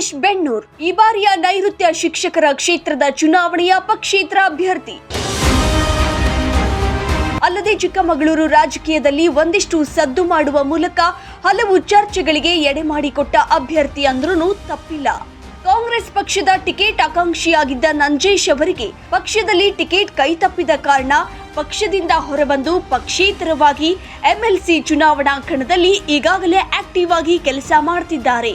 ರಮೇಶ್ ಬೆಣ್ಣೂರ್, ಈ ಬಾರಿಯ ನೈಋತ್ಯ ಶಿಕ್ಷಕರ ಕ್ಷೇತ್ರದ ಚುನಾವಣೆಯ ಪಕ್ಷೇತರ ಅಭ್ಯರ್ಥಿ ಅಲ್ಲದೆ ಚಿಕ್ಕಮಗಳೂರು ರಾಜಕೀಯದಲ್ಲಿ ಒಂದಿಷ್ಟು ಸದ್ದು ಮಾಡುವ ಮೂಲಕ ಹಲವು ಚರ್ಚೆಗಳಿಗೆ ಎಡೆ ಮಾಡಿಕೊಟ್ಟ ಅಭ್ಯರ್ಥಿ ಅಂದ್ರೂ ತಪ್ಪಿಲ್ಲ. ಕಾಂಗ್ರೆಸ್ ಪಕ್ಷದ ಟಿಕೆಟ್ ಆಕಾಂಕ್ಷಿಯಾಗಿದ್ದ ನಂಜೇಶ್ ಅವರಿಗೆ ಪಕ್ಷದಲ್ಲಿ ಟಿಕೆಟ್ ಕೈತಪ್ಪಿದ ಕಾರಣ ಪಕ್ಷದಿಂದ ಹೊರಬಂದು ಪಕ್ಷೇತರವಾಗಿ ಎಂಎಲ್ಸಿ ಚುನಾವಣಾ ಕಣದಲ್ಲಿ ಈಗಾಗಲೇ ಆಕ್ಟಿವ್ ಆಗಿ ಕೆಲಸ ಮಾಡ್ತಿದ್ದಾರೆ.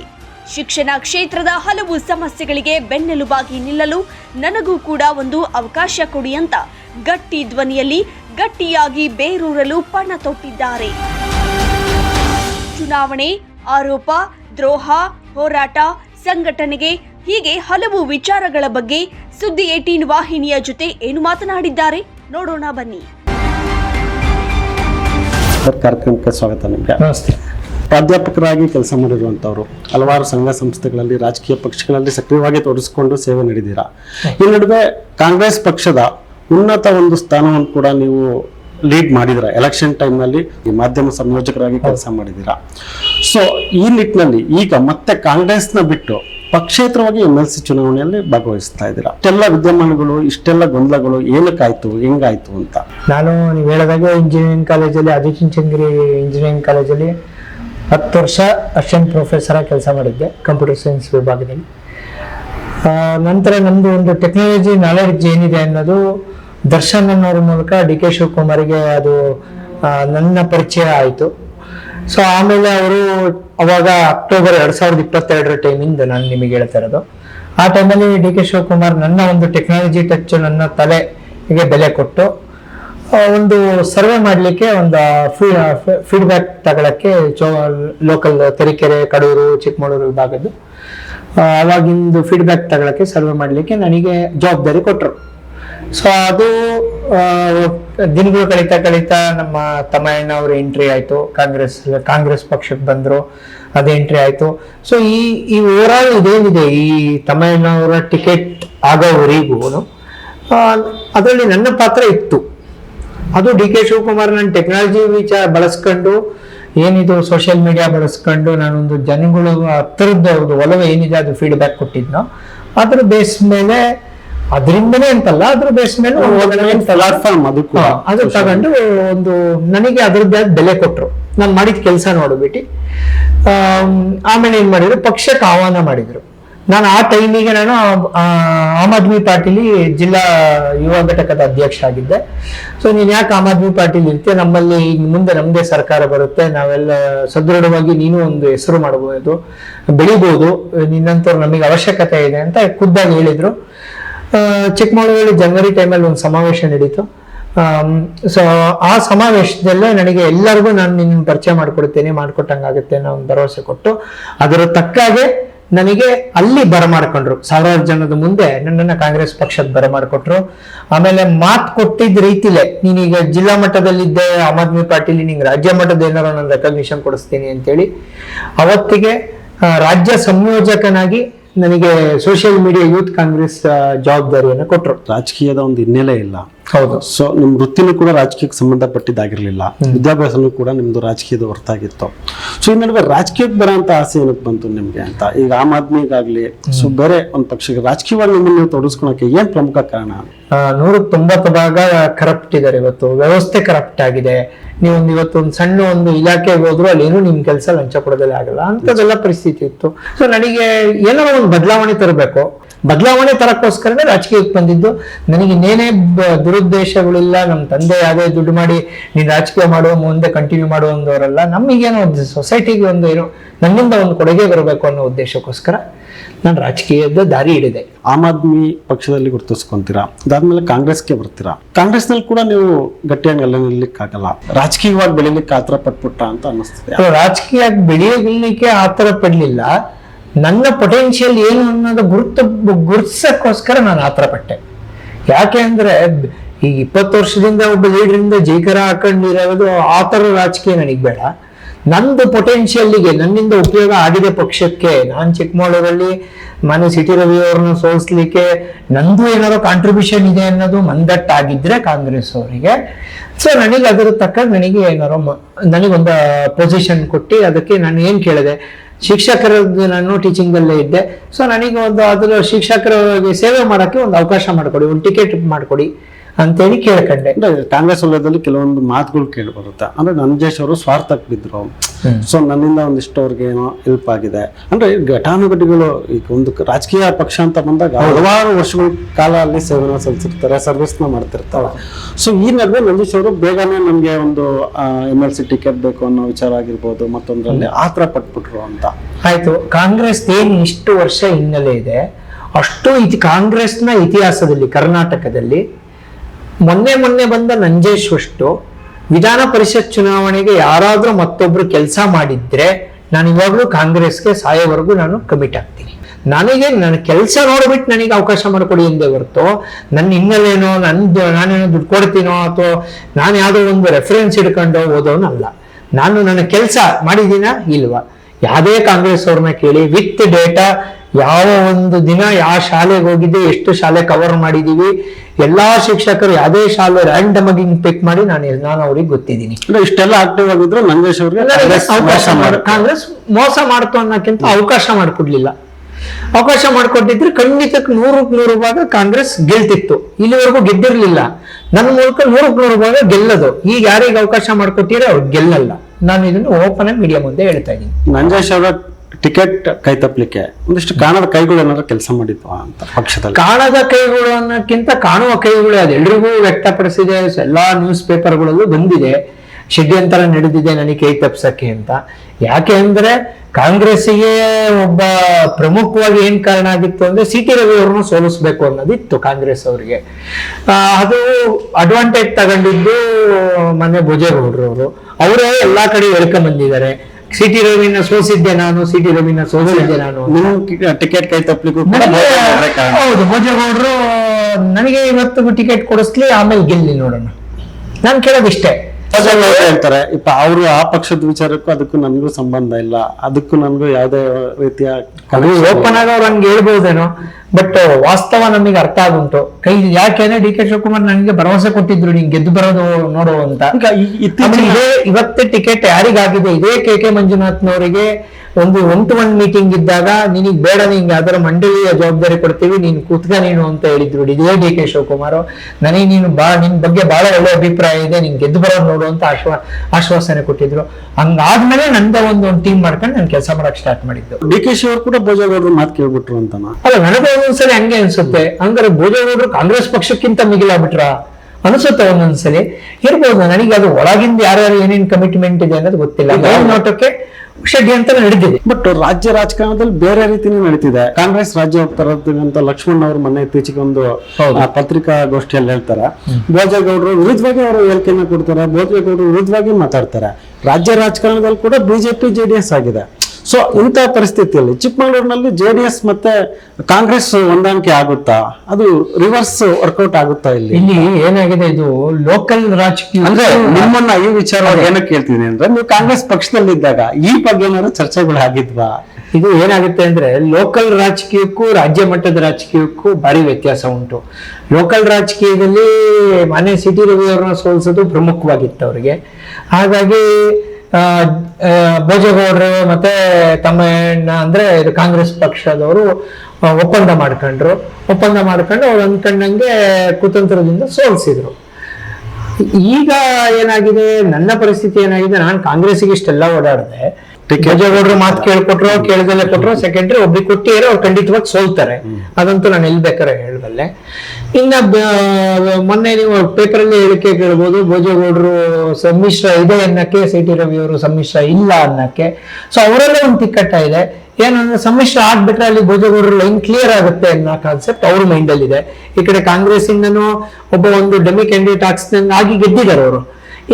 ಶಿಕ್ಷಣ ಕ್ಷೇತ್ರದ ಹಲವು ಸಮಸ್ಯೆಗಳಿಗೆ ಬೆನ್ನೆಲುಬಾಗಿ ನಿಲ್ಲಲು ನನಗೂ ಕೂಡ ಒಂದು ಅವಕಾಶ ಕೊಡಿ ಅಂತ ಗಟ್ಟಿ ಧ್ವನಿಯಲ್ಲಿ ಗಟ್ಟಿಯಾಗಿ ಬೇರೂರಲು ಪಣ ತೊಟ್ಟಿದ್ದಾರೆ. ಚುನಾವಣೆ ಆರೋಪ ದ್ರೋಹ ಹೋರಾಟ ಸಂಘಟನೆಗೆ ಹೀಗೆ ಹಲವು ವಿಚಾರಗಳ ಬಗ್ಗೆ ಸುದ್ದಿ ಏಟೀನ್ ವಾಹಿನಿಯ ಜೊತೆ ಏನು ಮಾತನಾಡಿದ್ದಾರೆ? ನೋಡೋಣ ಬನ್ನಿ. ಕಾರ್ಯಕ್ರಮಕ್ಕೆ ಸ್ವಾಗತ ನಿಮಗೆ. ನಮಸ್ತೆ. ಪ್ರಾಧ್ಯಾಪಕರಾಗಿ ಕೆಲಸ ಮಾಡಿರುವಂಥವ್ರು ಹಲವಾರು ಸಂಘ ಸಂಸ್ಥೆಗಳಲ್ಲಿ ರಾಜಕೀಯ ಪಕ್ಷಗಳಲ್ಲಿ ಸಕ್ರಿಯವಾಗಿ ತೊಡಗಿಸಿಕೊಂಡು ಸೇವೆ ನೀಡಿದ್ದೀರಾ? ಈ ನಡುವೆ ಕಾಂಗ್ರೆಸ್ ಪಕ್ಷದ ಉನ್ನತ ಒಂದು ಸ್ಥಾನವನ್ನು ಕೂಡ ನೀವು ಲೀಡ್ ಮಾಡಿದಿರ ಎಲೆಕ್ಷನ್ ಟೈಮ್ನಲ್ಲಿ ಈ ಮಾಧ್ಯಮ ಸಂಯೋಜಕರಾಗಿ ಕೆಲಸ ಮಾಡಿದ್ದೀರಾ? ಸೊ ಈ ನಿಟ್ಟಿನಲ್ಲಿ ಈಗ ಮತ್ತೆ ಕಾಂಗ್ರೆಸ್ನ ಬಿಟ್ಟು ಪಕ್ಷೇತರವಾಗಿ ಎಂ ಎಲ್ ಸಿ ಚುನಾವಣೆಯಲ್ಲಿ ಭಾಗವಹಿಸ್ತಾ ಇದ್ದೀರಾ? ಇಷ್ಟೆಲ್ಲ ವಿದ್ಯಮಾನಗಳು ಇಷ್ಟೆಲ್ಲ ಗೊಂದಲಗಳು ಏನಕ್ಕಾಯ್ತು ಹೆಂಗಾಯ್ತು ಅಂತ? ನಾನು ನೀವು ಹೇಳಿದಾಗೆ ಇಂಜಿನಿಯರಿಂಗ್ ಕಾಲೇಜಲ್ಲಿ ಆದಿಚುಂಚನಗಿರಿ ಇಂಜಿನಿಯರಿಂಗ್ ಕಾಲೇಜಲ್ಲಿ ಹತ್ತು ವರ್ಷ ಅಸಿಸ್ಟೆಂಟ್ ಪ್ರೊಫೆಸರಾಗಿ ಕೆಲಸ ಮಾಡಿದ್ದೆ ಕಂಪ್ಯೂಟರ್ ಸೈನ್ಸ್ ವಿಭಾಗದಲ್ಲಿ. ನಂತರ ನಮ್ಮದು ಒಂದು ಟೆಕ್ನಾಲಜಿ ನಾಲೆಡ್ಜ್ ಏನಿದೆ ಅನ್ನೋದು ದರ್ಶನ್ ಅನ್ನೋರ ಮೂಲಕ ಡಿ ಕೆ ಶಿವಕುಮಾರಿಗೆ ಅದು ನನ್ನ ಪರಿಚಯ ಆಯಿತು. ಸೊ ಆಮೇಲೆ ಅವರು ಅವಾಗ ಅಕ್ಟೋಬರ್ ಎರಡು ಸಾವಿರದ ಇಪ್ಪತ್ತೆರಡರ ಟೈಮಿಂದ ನಾನು ನಿಮಗೆ ಹೇಳ್ತಾ ಇರೋದು. ಆ ಟೈಮಲ್ಲಿ ಡಿ ಕೆ ಶಿವಕುಮಾರ್ ನನ್ನ ಒಂದು ಟೆಕ್ನಾಲಜಿ ಟಚ್ ನನ್ನ ತಲೆಗೆ ಬೆಲೆ ಕೊಟ್ಟು ಒಂದು ಸರ್ವೆ ಮಾಡಲಿಕ್ಕೆ ಒಂದು ಫೀಡ್ಬ್ಯಾಕ್ ತಗೊಳಕ್ಕೆ ಚೋ ಲೋಕಲ್ ತರೀಕೆರೆ, ಕಡೂರು ಚಿಕ್ಕಮಗಳೂರು ವಿಭಾಗದ್ದು. ಅವಾಗಿಂದು ಫೀಡ್ಬ್ಯಾಕ್ ತಗೊಳಕ್ಕೆ ಸರ್ವೆ ಮಾಡಲಿಕ್ಕೆ ನನಗೆ ಜವಾಬ್ದಾರಿ ಕೊಟ್ಟರು ಸೊ ಅದು ದಿನಗಳು ಕಳೀತಾ ಕಳೀತಾ ನಮ್ಮ ತಮ್ಮಯ್ಯನ ಅವ್ರ ಎಂಟ್ರಿ ಆಯಿತು. ಕಾಂಗ್ರೆಸ್ ಕಾಂಗ್ರೆಸ್ ಪಕ್ಷಕ್ಕೆ ಬಂದರು, ಅದು ಎಂಟ್ರಿ ಆಯಿತು. ಸೊ ಈ ಈ ಓವರಾಲ್ ಇದೇನಿದೆ, ಈ ತಮ್ಮಯ್ಯನವರ ಟಿಕೆಟ್ ಆಗೋವರೆಗೂ ಅದರಲ್ಲಿ ನನ್ನ ಪಾತ್ರ ಇತ್ತು. ಅದು ಡಿ ಕೆ ಶಿವಕುಮಾರ್ ನನ್ನ ಟೆಕ್ನಾಲಜಿ ವಿಚಾರ ಬಳಸ್ಕೊಂಡು ಏನಿದು ಸೋಷಿಯಲ್ ಮೀಡಿಯಾ ಬಳಸ್ಕೊಂಡು ನಾನೊಂದು ಜನಗಳು ಹತ್ತಿರದ ಒಂದು ಒಲವು ಏನಿದೆ ಅದು ಫೀಡ್ಬ್ಯಾಕ್ ಕೊಟ್ಟಿದ್ನೋ ಅದ್ರ ಬೇಸ್ ಮೇಲೆ ಅದರಿಂದನೇ ಅಂತಲ್ಲ ಅದ್ರ ಬೇಸ್ ಮೇಲೆ ಪ್ಲಾಟ್ಫಾರ್ಮ್ ಅದು ಅದು ತಗೊಂಡು ಒಂದು ನನಗೆ ಅದ್ರದ್ದೇ ಬೆಲೆ ಕೊಟ್ಟರು ನಾನು ಮಾಡಿದ ಕೆಲಸ ನೋಡ್ಬಿಟ್ಟು ಆಮೇಲೆ ಏನ್ ಮಾಡಿದ್ರು ಪಕ್ಷಕ್ಕೆ ಆಹ್ವಾನ ಮಾಡಿದ್ರು. ನಾನು ಆ ಟೈಮಿಗೆ ನಾನು ಆಮ್ ಆದ್ಮಿ ಪಾರ್ಟಿಲಿ ಜಿಲ್ಲಾ ಯುವ ಘಟಕದ ಅಧ್ಯಕ್ಷ ಆಗಿದ್ದೆ. ಸೊ ನೀನ್ ಯಾಕೆ ಆಮ್ ಆದ್ಮಿ ಪಾರ್ಟಿಲಿ ಇರ್ತೀಯ? ನಮ್ಮಲ್ಲಿ ಈಗ ಮುಂದೆ ನಮ್ಮದೇ ಸರ್ಕಾರ ಬರುತ್ತೆ. ನಾವೆಲ್ಲ ಸದೃಢವಾಗಿ ನೀನು ಒಂದು ಹೆಸರು ಮಾಡಬಹುದು ಬೆಳಿಬಹುದು ನಿನ್ನಂತವ್ರು ನಮಗೆ ಅವಶ್ಯಕತೆ ಇದೆ ಅಂತ ಖುದ್ದಾಗಿ ಹೇಳಿದ್ರು. ಚಿಕ್ಕಮಗಳೂರಲ್ಲಿ ಜನವರಿ ಟೈಮಲ್ಲಿ ಒಂದು ಸಮಾವೇಶ ನಡೀತು. ಸೊ ಆ ಸಮಾವೇಶದಲ್ಲೇ ನನಗೆ ಎಲ್ಲರಿಗೂ ನಾನು ನಿನ್ನ ಪರಿಚಯ ಮಾಡಿಕೊಡ್ತೇನೆ, ಮಾಡಿಕೊಟ್ಟಂಗಾಗುತ್ತೆ ಅನ್ನೋ ಒಂದು ಭರವಸೆ ಕೊಟ್ಟು, ಅದರ ತಕ್ಕಾಗೆ ನನಗೆ ಅಲ್ಲಿ ಬರಮಾಡ್ಕೊಂಡ್ರು ಸಾವಿರಾರು ಜನದ ಮುಂದೆ ನನ್ನನ್ನ ಕಾಂಗ್ರೆಸ್ ಪಕ್ಷದ ಬರಮಾಡ್ಕೊಟ್ರು ಆಮೇಲೆ ಮಾತು ಕೊಟ್ಟಿದ್ದ ರೀತಿಲೇ ನೀನೀಗ ಜಿಲ್ಲಾ ಮಟ್ಟದಲ್ಲಿದ್ದೆ, ಆಮ್ ಆದ್ಮಿ ಪಾರ್ಟಿಲಿ ನಿಂಗೆ ರಾಜ್ಯ ಮಟ್ಟದ ಏನಾರ ನಾನು ರೆಕಗ್ನಿಷನ್ ಕೊಡಿಸ್ತೀನಿ ಅಂತೇಳಿ, ಅವತ್ತಿಗೆ ರಾಜ್ಯ ಸಂಯೋಜಕನಾಗಿ ನನಗೆ ಸೋಷಿಯಲ್ ಮೀಡಿಯಾ ಯೂತ್ ಕಾಂಗ್ರೆಸ್ ಜವಾಬ್ದಾರಿಯನ್ನು ಕೊಟ್ಟರು ರಾಜಕೀಯದ ಒಂದು ಹಿನ್ನೆಲೆ ಇಲ್ಲ. ಹೌದು. ಸೊ ನಿಮ್ ವೃತ್ತಿನೂ ಕೂಡ ರಾಜಕೀಯಕ್ಕೆ ಸಂಬಂಧಪಟ್ಟಿದ್ದಾಗಿರ್ಲಿಲ್ಲ. ವಿದ್ಯಾಭ್ಯಾಸನೂ ಕೂಡ ನಿಮ್ದು ರಾಜಕೀಯದ ಹೊರತಾಗಿತ್ತು. ಸೊ ಈ ನಡುವೆ ರಾಜಕೀಯಕ್ಕೆ ಬರೋಂತ ಆಸೆ ಏನಕ್ಕೆ ಬಂತು ನಿಮ್ಗೆ ಅಂತ? ಈಗ ಆಮ್ ಆದ್ಮಿಗಾಗ್ಲಿ ಸೊ ಬೇರೆ ಒಂದು ಪಕ್ಷಕ್ಕೆ ರಾಜಕೀಯವಾಗಿ ನಿಮ್ಮನ್ನು ತೊಡಸ್ಕೊಳಕ್ಕೆ ತೊಡಗಿಸ್ಕೊಳಕ್ಕೆ ಏನ್ ಪ್ರಮುಖ ಕಾರಣ? ನೂರ ತೊಂಬತ್ತು ಭಾಗ ಕರಪ್ಟ್ ಇದಾರೆ ಇವತ್ತು. ವ್ಯವಸ್ಥೆ ಕರಪ್ಟ್ ಆಗಿದೆ. ನೀವೊಂದು ಇವತ್ತು ಒಂದು ಸಣ್ಣ ಒಂದು ಇಲಾಖೆಗೆ ಹೋದ್ರು ಅಲ್ಲಿ ಏನು ನಿಮ್ ಕೆಲಸ ಲಂಚ ಕೊಡೋದಲ್ಲ ಆಗಲ್ಲ. ಅಂತದೆಲ್ಲ ಪರಿಸ್ಥಿತಿ ಇತ್ತು. ಸೊ ನನಗೆ ಏನೋ ಒಂದು ಬದಲಾವಣೆ ತರಬೇಕು. ಬದಲಾವಣೆ ತರಕ್ಕೋಸ್ಕರನೇ ರಾಜಕೀಯಕ್ಕೆ ಬಂದಿದ್ದು. ನನಗೆ ಇನ್ನೇನೇ ದುರುದ್ದೇಶಗಳಿಲ್ಲ ನಮ್ಮ ತಂದೆ ಯಾವುದೇ ದುಡ್ಡು ಮಾಡಿ ನೀನು ರಾಜಕೀಯ ಮಾಡುವ ಮುಂದೆ ಕಂಟಿನ್ಯೂ ಮಾಡುವಂಥವರಲ್ಲ ನಮಗೇನೋ ಒಂದು ಸೊಸೈಟಿಗೆ ಒಂದು ಏನೋ ನನ್ನಿಂದ ಒಂದು ಕೊಡುಗೆ ಬರಬೇಕು ಅನ್ನೋ ಉದ್ದೇಶಕ್ಕೋಸ್ಕರ ನಾನು ರಾಜಕೀಯದ ದಾರಿ ಹಿಡಿದೆ. ಆಮ್ ಆದ್ಮಿ ಪಕ್ಷದಲ್ಲಿ ಗುರುತಿಸ್ಕೊಂತೀರಾ? ಅದಾದ್ಮೇಲೆ ಕಾಂಗ್ರೆಸ್ಗೆ ಬರ್ತೀರಾ? ಕಾಂಗ್ರೆಸ್ನಲ್ಲಿ ಕೂಡ ನೀವು ಗಟ್ಟಿಯಾಗಿ ನೆಲೆ ನಿಲ್ಲಕ್ಕಾಗಲ್ಲ ರಾಜಕೀಯವಾಗಿ ಬೆಳಿಲಿಕ್ಕೆ ಆತರ ಪಟ್ಬಿಟ್ಟ ಅಂತ ಅನ್ನಿಸ್ತದೆ. ರಾಜಕೀಯ ಬೆಳೆಯಲಿಕ್ಕೆ ಆತರ ಪಡ್ಲಿಲ್ಲ. ನನ್ನ ಪೊಟೆನ್ಷಿಯಲ್ ಏನು ಅನ್ನೋದು ಗುರುತು, ಗುರುತಿಸೋಕ್ಕೋಸ್ಕರ ನಾನು ಆತರ ಪಟ್ಟೆ. ಯಾಕೆ ಅಂದ್ರೆ ಈ ಇಪ್ಪತ್ತು ವರ್ಷದಿಂದ ಒಬ್ಬ ಲೀಡ್ರಿಂದ ಜೈಕರ ಹಾಕೊಂಡಿರೋದು ಆ ಥರ ರಾಜಕೀಯ ನನಗೆ ಬೇಡ. ನಂದು ಪೊಟೆನ್ಷಿಯಲ್ಗೆ ನನ್ನಿಂದ ಉಪಯೋಗ ಆಗಿದೆ ಪಕ್ಷಕ್ಕೆ. ನಾನು ಚಿಕ್ಕಮಗಳೂರಲ್ಲಿ ಮನೆ ಸಿಟಿ ರವಿ ಅವ್ರನ್ನ ಸೋಲಿಸ್ಲಿಕ್ಕೆ ನಂದು ಏನಾದ್ರು ಕಾಂಟ್ರಿಬ್ಯೂಷನ್ ಇದೆ ಅನ್ನೋದು ಮಂದಟ್ಟಾಗಿದ್ರೆ ಕಾಂಗ್ರೆಸ್ ಅವರಿಗೆ. ಸೊ ನನಗೆ ಅದರ ತಕ್ಕ ನನಗೆ ಏನಾರೋ ನನಗೊಂದು ಪೊಸಿಷನ್ ಕೊಟ್ಟು ಅದಕ್ಕೆ ನಾನು ಏನು ಕೇಳಿದೆ? ಶಿಕ್ಷಕರದ್ದು ನಾನು ಟೀಚಿಂಗ್ ಅಲ್ಲೇ ಇದ್ದೆ. ಸೊ ನನಗೆ ಒಂದು ಅದ್ರ ಶಿಕ್ಷಕರಿಗೆ ಸೇವೆ ಮಾಡೋಕ್ಕೆ ಒಂದು ಅವಕಾಶ ಮಾಡಿಕೊಡಿ, ಒಂದು ಟಿಕೆಟ್ ಮಾಡಿಕೊಡಿ. ಅಂತೇಳಿ ಕೇಳ್ಕಂಡೆ. ಅಂದ್ರೆ ಕಾಂಗ್ರೆಸ್ ವಲಯದಲ್ಲಿ ಕೆಲವೊಂದು ಮಾತುಗಳು ಕೇಳಿ ಬರುತ್ತೆ. ಅಂದ್ರೆ ನಂಜೇಶ್ ಅವರು ಸ್ವಾರ್ಥಕ್ಕೆ ಬಿದ್ರು. ಸೊ ನನ್ನಿಂದ ಒಂದಿಷ್ಟು ಅವ್ರಿಗೆ ಏನೋ ಹೆಲ್ಪ್ ಆಗಿದೆ. ಅಂದ್ರೆ ಈ ಘಟಾನುಘಟಿಗಳು ಈಗ ಒಂದು ರಾಜಕೀಯ ಪಕ್ಷ ಅಂತ ಬಂದಾಗ ಹಲವಾರು ವರ್ಷಗಳ ಕಾಲ ಅಲ್ಲಿ ಸೇವೆನ ಸಲ್ಲಿಸಿರ್ತಾರೆ ಸರ್ವಿಸ್ನ ಮಾಡ್ತಿರ್ತಾರೆ. ಸೊ ಈ ನಡುವೆ ನಂಜೇಶ್ ಅವರು ಬೇಗನೆ ನಮ್ಗೆ ಒಂದು ಎಂ ಎಲ್ ಸಿ ಟಿಕೆಟ್ ಬೇಕು ಅನ್ನೋ ವಿಚಾರ ಆಗಿರ್ಬೋದು ಮತ್ತೊಂದ್ರಲ್ಲಿ ಆತರ ಪಟ್ಬಿಟ್ರು ಅಂತ. ಆಯ್ತು. ಕಾಂಗ್ರೆಸ್ ಏನ್ ಇಷ್ಟು ವರ್ಷ ಹಿನ್ನೆಲೆ ಇದೆ ಅಷ್ಟು ಇದು ಕಾಂಗ್ರೆಸ್ನ ಇತಿಹಾಸದಲ್ಲಿ ಕರ್ನಾಟಕದಲ್ಲಿ ಮೊನ್ನೆ ಮೊನ್ನೆ ಬಂದ ನಂಜೇಶ್ವಷ್ಟು ವಿಧಾನ ಪರಿಷತ್ ಚುನಾವಣೆಗೆ ಯಾರಾದರೂ ಮತ್ತೊಬ್ರು ಕೆಲಸ ಮಾಡಿದ್ರೆ ನಾನು ಇವಾಗಲೂ ಕಾಂಗ್ರೆಸ್ಗೆ ಸಾಯೋವರೆಗೂ ನಾನು ಕಮಿಟ್ ಆಗ್ತೀನಿ. ನನಗೆ ನನ್ನ ಕೆಲಸ ನೋಡ್ಬಿಟ್ಟು ನನಗೆ ಅವಕಾಶ ಮಾಡಿಕೊಡಿ ಎಂದೇ ಹೊರತು ನನ್ನ ಹಿನ್ನೆಲೆನೋ ನನ್ನ ನಾನೇನೋ ದುಡ್ಡು ಕೊಡ್ತೀನೋ ಅಥವಾ ನಾನು ಯಾವುದೋ ಒಂದು ರೆಫರೆನ್ಸ್ ಹಿಡ್ಕೊಂಡು ಓದೋನಲ್ಲ ನಾನು ನನ್ನ ಕೆಲಸ ಮಾಡಿದ್ದೀನ ಇಲ್ವಾ? ಯಾವುದೇ ಕಾಂಗ್ರೆಸ್ ಅವ್ರನ್ನ ಕೇಳಿ ವಿತ್ ಡೇಟಾ ಯಾವ ಒಂದು ದಿನ ಯಾವ ಶಾಲೆಗೆ ಹೋಗಿದ್ದೆ ಎಷ್ಟು ಶಾಲೆ ಕವರ್ ಮಾಡಿದೀವಿ ಎಲ್ಲಾ ಶಿಕ್ಷಕರು ಯಾವುದೇ ಶಾಲೆ ರ್ಯಾಂಡಮ್ ಆಗಿ ಪಿಕ್ ಮಾಡಿ ನಾನು ನಾನು ಅವ್ರಿಗೆ ಗೊತ್ತಿದ್ದೀನಿ. ಇಷ್ಟೆಲ್ಲ ಆಕ್ಟಿವ್ ಆಗಿದ್ರು ಮಂಗೇಶ್ ಅವ್ರಿಗೆ ಕಾಂಗ್ರೆಸ್ ಅವಕಾಶ ಮೋಸ ಮಾಡ ಕಾಂಗ್ರೆಸ್ ಮೋಸ ಮಾಡ್ತು ಅನ್ನೋಕ್ಕಿಂತ ಅವಕಾಶ ಮಾಡಿಕೊಡ್ಲಿಲ್ಲ. ಅವಕಾಶ ಮಾಡಿಕೊಟ್ಟಿದ್ರೆ ಖಂಡಿತಕ್ಕೆ ನೂರಕ್ಕೆ ನೂರು ಭಾಗ ಕಾಂಗ್ರೆಸ್ ಗೆಲ್ತಿತ್ತು. ಇಲ್ಲಿವರೆಗೂ ಗೆದ್ದಿರ್ಲಿಲ್ಲ. ನನ್ನ ಮೂಲಕ ನೂರಕ್ಕೆ ನೂರು ಭಾಗ ಗೆಲ್ಲದು. ಈಗ ಯಾರಿಗೆ ಅವಕಾಶ ಮಾಡಿಕೊಟ್ಟಿದ್ರೆ ಅವ್ರು ಗೆಲ್ಲಲ್ಲ. ನಾನು ಇದನ್ನು ಓಪನ್ ಆಗಿ ಮೀಡಿಯಾ ಮುಂದೆ ಹೇಳ್ತಾ ಇದ್ದೀನಿ. ನಂಜೇಶ್ ಅವರ ಟಿಕೆಟ್ ಕೈ ತಪ್ಪಲಿಕ್ಕೆ ಒಂದಿಷ್ಟು ಕಾಣದ ಕೈಗಳು ಏನಾದ್ರು ಕೆಲಸ ಮಾಡಿದ್ವ ಅಂತ ಪಕ್ಷದಲ್ಲಿ? ಕಾಣದ ಕೈಗಳು ಅನ್ನೋಕ್ಕಿಂತ ಕಾಣುವ ಕೈಗಳು ಅದೆಲ್ಲರಿಗೂ ವ್ಯಕ್ತಪಡಿಸಿದೆ ಎಲ್ಲಾ ನ್ಯೂಸ್ ಪೇಪರ್ಗಳಲ್ಲೂ ಬಂದಿದೆ. ಷಡ್ಯಂತರ ನಡೆದಿದೆ ನನಗೆ ಕೈ ತಪ್ಸಕ್ಕೆ ಅಂತ. ಯಾಕೆ ಅಂದ್ರೆ ಕಾಂಗ್ರೆಸ್ಸಿಗೆ ಒಬ್ಬ ಪ್ರಮುಖವಾಗಿ ಏನ್ ಕಾರಣ ಆಗಿತ್ತು ಅಂದ್ರೆ ಸಿ ಟಿ ರವಿ ಅವ್ರನ್ನ ಸೋಲಿಸ್ಬೇಕು ಅನ್ನೋದಿತ್ತು ಕಾಂಗ್ರೆಸ್ ಅವರಿಗೆ. ಅದು ಅಡ್ವಾಂಟೇಜ್ ತಗೊಂಡಿದ್ದು ಮನೆ ಭೋಜೇಗೌಡರು ಅವರು ಅವರೇ ಎಲ್ಲಾ ಕಡೆ ಹೇಳ್ಕೊಂಡ್ ಬಂದಿದ್ದಾರೆ ಸಿಟಿ ರವಿನ ಸೋಸಿದ್ದೆ ನಾನು ಸಿಟಿ ರವಿನ ಸೋಸಿದ್ದೆ ನಾನು. ಟಿಕೆಟ್ ಕೈ ತಪ್ಪಲಿಕ್ಕೂ ಹೌದು ಭೋಜೇಗೌಡರು ನನಗೆ ಇವತ್ತು ಟಿಕೆಟ್ ಕೊಡಿಸ್ಲಿ ಆಮೇಲೆ ಗೆಲ್ಲಿ ನೋಡೋಣ. ನಾನು ಕೇಳೋದಿಷ್ಟೇ. ಹೇಳ್ತಾರೆ ಇಪ್ಪ ಅವರು ಆ ಪಕ್ಷದ ವಿಚಾರಕ್ಕೂ ಅದಕ್ಕೂ ನನ್ಗೂ ಸಂಬಂಧ ಇಲ್ಲ. ಅದಕ್ಕೂ ನನ್ಗೂ ಯಾವುದೇ ರೀತಿಯ ಓಪನ್ ಆಗಿ ಅವ್ರು ಹಂಗೆ ಹೇಳ್ಬೋದೇನೋ ಬಟ್ ವಾಸ್ತವ ನಮಗೆ ಅರ್ಥ ಆಗುಂಟು. ಕೈ ಯಾಕೆಂದ್ರೆ ಡಿ ಕೆ ಶಿವಕುಮಾರ್ ನನಗೆ ಭರವಸೆ ಕೊಟ್ಟಿದ್ರು ನೀನ್ ಗೆದ್ದು ಬರೋದು ನೋಡು ಅಂತ. ಇದೇ ಇವತ್ತೇ ಟಿಕೆಟ್ ಯಾರಿಗಾಗಿದೆ? ಇದೇ ಕೆ ಕೆ ಮಂಜುನಾಥ್ನವರಿಗೆ ಒಂದು ಒನ್ ಟು ಒನ್ ಮೀಟಿಂಗ್ ಇದ್ದಾಗ ನಿನಗೆ ಬೇಡ ನಿಂಗೆ ಅದರ ಮಂಡಳಿಯ ಜವಾಬ್ದಾರಿ ಕೊಡ್ತೀವಿ ನೀನು ಕೂತ್ಕ ನೀನು ಅಂತ ಹೇಳಿದ್ರು ಇದೇ ಡಿ ಕೆ ಶಿವಕುಮಾರ್ ನನಗೆ ನೀನು ಬಾ ನಿನ್ ಬಗ್ಗೆ ಬಹಳ ಒಳ್ಳೆ ಅಭಿಪ್ರಾಯ ಇದೆ ನಿನ್ ಗೆದ್ದು ಬರೋದು ನೋಡು ಅಂತ ಆಶ್ವಾ ಆಶ್ವಾಸನೆ ಕೊಟ್ಟಿದ್ರು. ಹಂಗಾದ್ಮೇಲೆ ನಂದ ಒಂದು ಒಂದು ಟೀಮ್ ಮಾಡ್ಕೊಂಡು ನನ್ ಕೆಲಸ ಮಾಡಕ್ ಸ್ಟಾರ್ಟ್ ಮಾಡಿದ್ದು. ಡಿ ಕೆ ಶಿವರ್ ಅವರು ಕೂಡ ಭೋಜೇಗೌಡರು ಮಾತು ಕೇಳ್ಬಿಟ್ರು ಅಂತ ಅಲ್ಲ ನನಗೆ ಒಂದೊಂದ್ಸಲಿ ಹಂಗೆ ಅನ್ಸುತ್ತೆ. ಅಂದ್ರೆ ಭೋಜೇಗೌಡರು ಕಾಂಗ್ರೆಸ್ ಪಕ್ಷಕ್ಕಿಂತ ಮಿಗಿಲಾಗ್ಬಿಟ್ರ? ಅನಿಸುತ್ತೆ ಒಂದೊಂದ್ಸಲಿ? ಇರ್ಬೋದು ನನಗೆ ಅದು ಒಳಗಿಂದ ಯಾರ್ಯಾರು ಏನೇನು ಕಮಿಟ್ಮೆಂಟ್ ಇದೆ ಅನ್ನೋದು ಗೊತ್ತಿಲ್ಲ. ನೋಟಕ್ಕೆ ಷಡ್ಯಂತರ ನಡೆದಿದೆ ಬಟ್ ರಾಜ್ಯ ರಾಜಕಾರಣದಲ್ಲಿ ಬೇರೆ ರೀತಿನೇ ನಡೀತಿದೆ. ಕಾಂಗ್ರೆಸ್ ರಾಜ್ಯ ಹೋಗ್ತಾರಂತ ಅಂತ ಲಕ್ಷ್ಮಣ್ ಅವರು ಮೊನ್ನೆ ಇತ್ತೀಚೆಗೆ ಒಂದು ಪತ್ರಿಕಾಗೋಷ್ಠಿಯಲ್ಲಿ ಹೇಳ್ತಾರೆ. ಭೋಜೇಗೌಡರು ವಿರುದ್ಧವಾಗಿ ಅವರು ಹೇಳಿಕೆಯನ್ನ ಕೊಡ್ತಾರೆ ಭೋಜೇಗೌಡರು ವಿರುದ್ಧವಾಗಿ ಮಾತಾಡ್ತಾರೆ. ರಾಜ್ಯ ರಾಜಕಾರಣದಲ್ಲಿ ಕೂಡ ಬಿಜೆಪಿ ಜೆಡಿಎಸ್ ಆಗಿದೆ. ಸೊ ಇಂಥ ಪರಿಸ್ಥಿತಿಯಲ್ಲಿ ಚಿಕ್ಕಮಗಳೂರಿನಲ್ಲಿ ಜೆಡಿಎಸ್ ಮತ್ತೆ ಕಾಂಗ್ರೆಸ್ ಹೊಂದಾಣಿಕೆ ಆಗುತ್ತಾ? ಅದು ರಿವರ್ಸ್ ವರ್ಕೌಟ್ ಆಗುತ್ತಾ ಇಲ್ಲಿ? ಇಲ್ಲಿ ಏನಾಗಿದೆ ಇದು ಲೋಕಲ್ ರಾಜಕೀಯ ಅಂದ್ರೆ ನಿಮ್ಮನ್ನ ಈ ವಿಚಾರವಾಗಿ ಏನಕ್ಕೆ ಕೇಳ್ತೀನಿ ಅಂದ್ರೆ ನೀವು ಕಾಂಗ್ರೆಸ್ ಪಕ್ಷದಲ್ಲಿದ್ದಾಗ ಈ ಬಗ್ಗೆ ಏನಾದ್ರು ಚರ್ಚೆಗಳು ಆಗಿದ್ವಾ? ಇದು ಏನಾಗುತ್ತೆ ಅಂದ್ರೆ ಲೋಕಲ್ ರಾಜಕೀಯಕ್ಕೂ ರಾಜ್ಯ ಮಟ್ಟದ ರಾಜಕೀಯಕ್ಕೂ ಭಾರಿ ವ್ಯತ್ಯಾಸ ಉಂಟು. ಲೋಕಲ್ ರಾಜಕೀಯದಲ್ಲಿ ಮನೆ ಸಿಟಿ ರವಿಯವರನ್ನ ಸೋಲಿಸೋದು ಪ್ರಮುಖವಾಗಿತ್ತು ಅವರಿಗೆ. ಹಾಗಾಗಿ ಭೋಜೇಗೌಡರು ಮತ್ತೆ ತಮ್ಮಣ್ಣ ಅಂದ್ರೆ ಇದು ಕಾಂಗ್ರೆಸ್ ಪಕ್ಷದವರು ಒಪ್ಪಂದ ಮಾಡ್ಕೊಂಡ್ರು. ಒಪ್ಪಂದ ಮಾಡ್ಕೊಂಡು ಅವ್ರು ಅಂದ್ಕಂಡಂಗೆ ಕುತಂತ್ರದಿಂದ ಸೋಲಿಸಿದ್ರು. ಈಗ ಏನಾಗಿದೆ? ನನ್ನ ಪರಿಸ್ಥಿತಿ ಏನಾಗಿದೆ? ನಾನು ಕಾಂಗ್ರೆಸ್ಗೆ ಇಷ್ಟೆಲ್ಲ ಓಡಾಡಿದೆ. ಭೋಜೇಗೌಡರು ಮಾತು ಕೇಳ್ಕೊಟ್ರು ಕೇಳ್ದಲ್ಲೇ ಕೊಟ್ರು ಸೆಕೆಂಡ್ರಿ ಒಬ್ರಿಗೆ ಕೊಟ್ಟಿರೋ ಅವ್ರು ಖಂಡಿತವಾಗಿ ಸೋಲ್ತಾರೆ. ಅದಂತೂ ನಾನು ಎಲ್ಲಿ ಬೇಕಾದ್ರೆ ಹೇಳಬಲ್ಲೆ. ಇನ್ನ ಮೊನ್ನೆ ನೀವು ಪೇಪರ್ ಅಲ್ಲಿ ಹೇಳಿಕೆ ಕೇಳ್ಬೋದು ಭೋಜೇಗೌಡರು ಸಮ್ಮಿಶ್ರ ಇದೆ ಅನ್ನಕ್ಕೆ ಸಿ ಟಿ ರವಿ ಅವರು ಸಮ್ಮಿಶ್ರ ಇಲ್ಲ ಅನ್ನಕ್ಕೆ. ಸೊ ಅವರಲ್ಲೇ ಒಂದು ತಿಕ್ಕಟ್ಟ ಇದೆ. ಏನಂದ್ರೆ ಸಮ್ಮಿಶ್ರ ಆಗ್ಬಿಟ್ರೆ ಅಲ್ಲಿ ಭೋಜೇಗೌಡರು ಲೈನ್ ಕ್ಲಿಯರ್ ಆಗುತ್ತೆ ಅನ್ನೋ ಕಾನ್ಸೆಪ್ಟ್ ಅವ್ರ ಮೈಂಡ್ ಅಲ್ಲಿ ಇದೆ. ಈ ಕಡೆ ಕಾಂಗ್ರೆಸ್ ಇಂದನೂ ಒಬ್ಬ ಒಂದು ಡೆಮಿ ಕ್ಯಾಂಡಿಡೇಟ್ ಹಾಕ್ಸ್ದಂಗೆ ಆಗಿ ಗೆದ್ದಿದ್ದಾರೆ ಅವರು.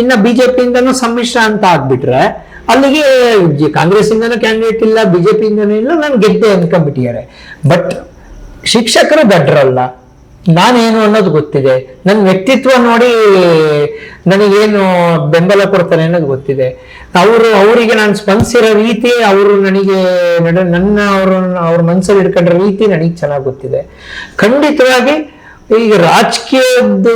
ಇನ್ನ ಬಿಜೆಪಿಯಿಂದನೂ ಸಮ್ಮಿಶ್ರ ಅಂತ ಆಗ್ಬಿಟ್ರೆ ಅಲ್ಲಿಗೆ ಕಾಂಗ್ರೆಸ್ ಇಂದನೂ ಕ್ಯಾಂಡಿಡೇಟ್ ಇಲ್ಲ ಬಿಜೆಪಿ ಇಂದನೂ ಇಲ್ಲ, ನಾನು ಗೆದ್ದೆ ಅನ್ಕೊಂಡ್ಬಿಟ್ಟಿದ್ದಾರೆ ಬಟ್ ಶಿಕ್ಷಕರು ದಡ್ರಲ್ಲ ನಾನೇನು ಅನ್ನೋದು ಗೊತ್ತಿದೆ. ನನ್ನ ವ್ಯಕ್ತಿತ್ವ ನೋಡಿ ನನಗೇನು ಬೆಂಬಲ ಕೊಡ್ತಾರೆ ಅನ್ನೋದು ಗೊತ್ತಿದೆ. ಅವರು, ಅವರಿಗೆ ನಾನು ಸ್ಪಂದಿಸಿರೋ ರೀತಿ ಅವರು ನನಗೆ ನಡ, ನನ್ನ ಅವರು, ಅವ್ರ ಮನಸ್ಸಲ್ಲಿ ಇಟ್ಕೊಂಡ್ರ ರೀತಿ ನನಗೆ ಚೆನ್ನಾಗಿ ಗೊತ್ತಿದೆ. ಖಂಡಿತವಾಗಿ ಈಗ ರಾಜಕೀಯದ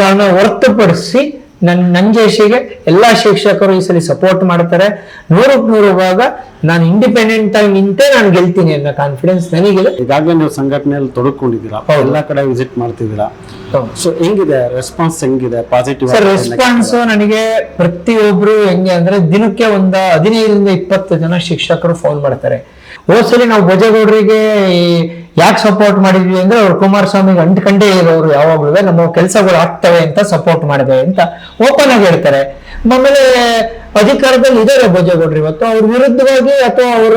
ಕಾರಣ ಹೊರತುಪಡಿಸಿ ನನ್ ನಂಜೇಶಿಗೆ ಎಲ್ಲಾ ಶಿಕ್ಷಕರು ಈ ಸಲ ಸಪೋರ್ಟ್ ಮಾಡ್ತಾರೆ. ನೂರಕ್ಕೆ ನೂರು ಭಾಗ ನಾನು ಇಂಡಿಪೆಂಡೆಂಟ್ ಆಗಿ ನಿಂತೆ ನಾನು ಗೆಲ್ತೀನಿ ಅನ್ನೋ ಕಾನ್ಫಿಡೆನ್ಸ್ ನನಗಿದೆ. ಈಗಾಗಲೇ ನೀವು ಸಂಘಟನೆಯಲ್ಲಿ ತೊಡಕೊಂಡಿದ್ದೀರಾ? ಎಲ್ಲಾ ಕಡೆ ವಿಸಿಟ್ ಮಾಡ್ತಿದ್ದೀರಾ. ಸೊ ಹೆಂಗಿದೆ? ರೆಸ್ಪಾನ್ಸ್ ಹೆಂಗಿದೆ? ಪಾಸಿಟಿವ್ ಸರ್ ರೆಸ್ಪಾನ್ಸ್ ನನಗೆ ಪ್ರತಿಯೊಬ್ರು ಹೆಂಗೆ ಅಂದ್ರೆ ದಿನಕ್ಕೆ ಒಂದ ಹದಿನೈದರಿಂದ ಇಪ್ಪತ್ತು ಜನ ಶಿಕ್ಷಕರು ಫೋನ್ ಮಾಡ್ತಾರೆ. ಹೋದ್ಸಲಿ ನಾವು ಭೋಜೇಗೌಡರಿಗೆ ಯಾಕೆ ಸಪೋರ್ಟ್ ಮಾಡಿದ್ವಿ ಅಂದ್ರೆ ಅವ್ರು ಕುಮಾರಸ್ವಾಮಿಗೆ ಅಂಟ್ಕಂಡೇ ಇರೋರು ಯಾವಾಗ್ಲೂ ನಮ್ಮ ಕೆಲಸಗಳು ಆಗ್ತವೆ ಅಂತ ಸಪೋರ್ಟ್ ಮಾಡಿದೆ ಅಂತ ಓಪನ್ ಆಗಿ ಹೇಳ್ತಾರೆ. ಆಮೇಲೆ ಅಧಿಕಾರದಲ್ಲಿ ಇದಾರೆ ಭೋಜೇಗೌಡರು ಇವತ್ತು. ಅವ್ರ ವಿರುದ್ಧವಾಗಿ ಅಥವಾ ಅವರ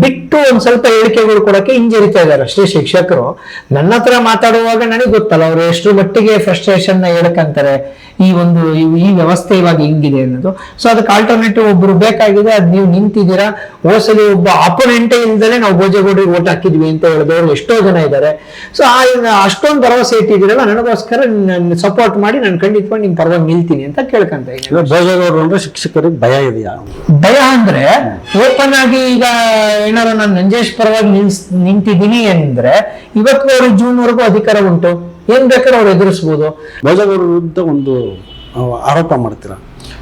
ಬಿಟ್ಟು ಒಂದ್ ಸ್ವಲ್ಪ ಹೇಳಿಕೆಗಳು ಕೊಡಕ್ಕೆ ಹಿಂಜರಿತಾ ಇದ್ದಾರೆ ಅಷ್ಟೇ ಶಿಕ್ಷಕರು. ನನ್ನ ಹತ್ರ ಮಾತಾಡುವಾಗ ನನಗೆ ಗೊತ್ತಲ್ಲ, ಅವ್ರು ಎಷ್ಟು ಮಟ್ಟಿಗೆ ಫ್ರಸ್ಟ್ರೇಷನ್ನ ಹೇಳ್ಕಂತಾರೆ ಈ ಒಂದು ಈ- ವ್ಯವಸ್ಥೆ ಇವಾಗ ಹಿಂಗಿದೆ ಅನ್ನೋದು. ಸೊ ಅದಕ್ಕೆ ಆಲ್ಟರ್ನೇಟಿವ್ ಒಬ್ರು ಬೇಕಾಗಿದೆ, ಅದ್ ನೀವು ನಿಂತಿದ್ದೀರಾ. ಓಸಲಿ ಒಬ್ಬ ಅಪೋನೆಂಟೇ ಇಲ್ದಲೆ ನಾವು ಭೋಜೇಗೌಡರಿಗೆ ಓಟ್ ಹಾಕಿದ್ವಿ ಅಂತ ಹೇಳಿದವರು ಎಷ್ಟೋ ಜನ ಇದ್ದಾರೆ. ಸೊ ಆ ಅಷ್ಟೊಂದು ಭರವಸೆ ಇಟ್ಟಿದ್ದೀರಲ್ಲ ನನಗೋಸ್ಕರ ನನ್ನ ಸಪೋರ್ಟ್ ಮಾಡಿ ನಾನು ಖಂಡಿತವಾಗಿ ನಿಮ್ಮ ಪರವಾಗಿ ನಿಲ್ತೀನಿ ಅಂತ ಕೇಳ್ಕೊಂತ ಇದ್ದೀನಿ. ಅಂದ್ರೆ ಶಿಕ್ಷಕರಿಗೆ ಭಯ ಇದೆಯಾ? ಭಯ ಅಂದ್ರೆ ಓಪನ್ ಆಗಿ ಈಗ ಏನಾದ್ರು ನಾನು ನಂಜೇಶ್ ಪರವಾಗಿ ನಿಲ್ಸ್ ನಿಂತಿದ್ದೀನಿ ಅಂದ್ರೆ ಇವತ್ತು ಅವ್ರಿಗೆ ಜೂನ್ ವರೆಗೂ ಅಧಿಕಾರ ಉಂಟು. ಏನ್ ಬೇಕಾದ್ರೆ ಅವ್ರು ಎದುರಿಸ್ಬೋದು. ಭೋಜೇಗೌಡರ ವಿರುದ್ಧ ಒಂದು ಆರೋಪ ಮಾಡ್ತೀರಾ?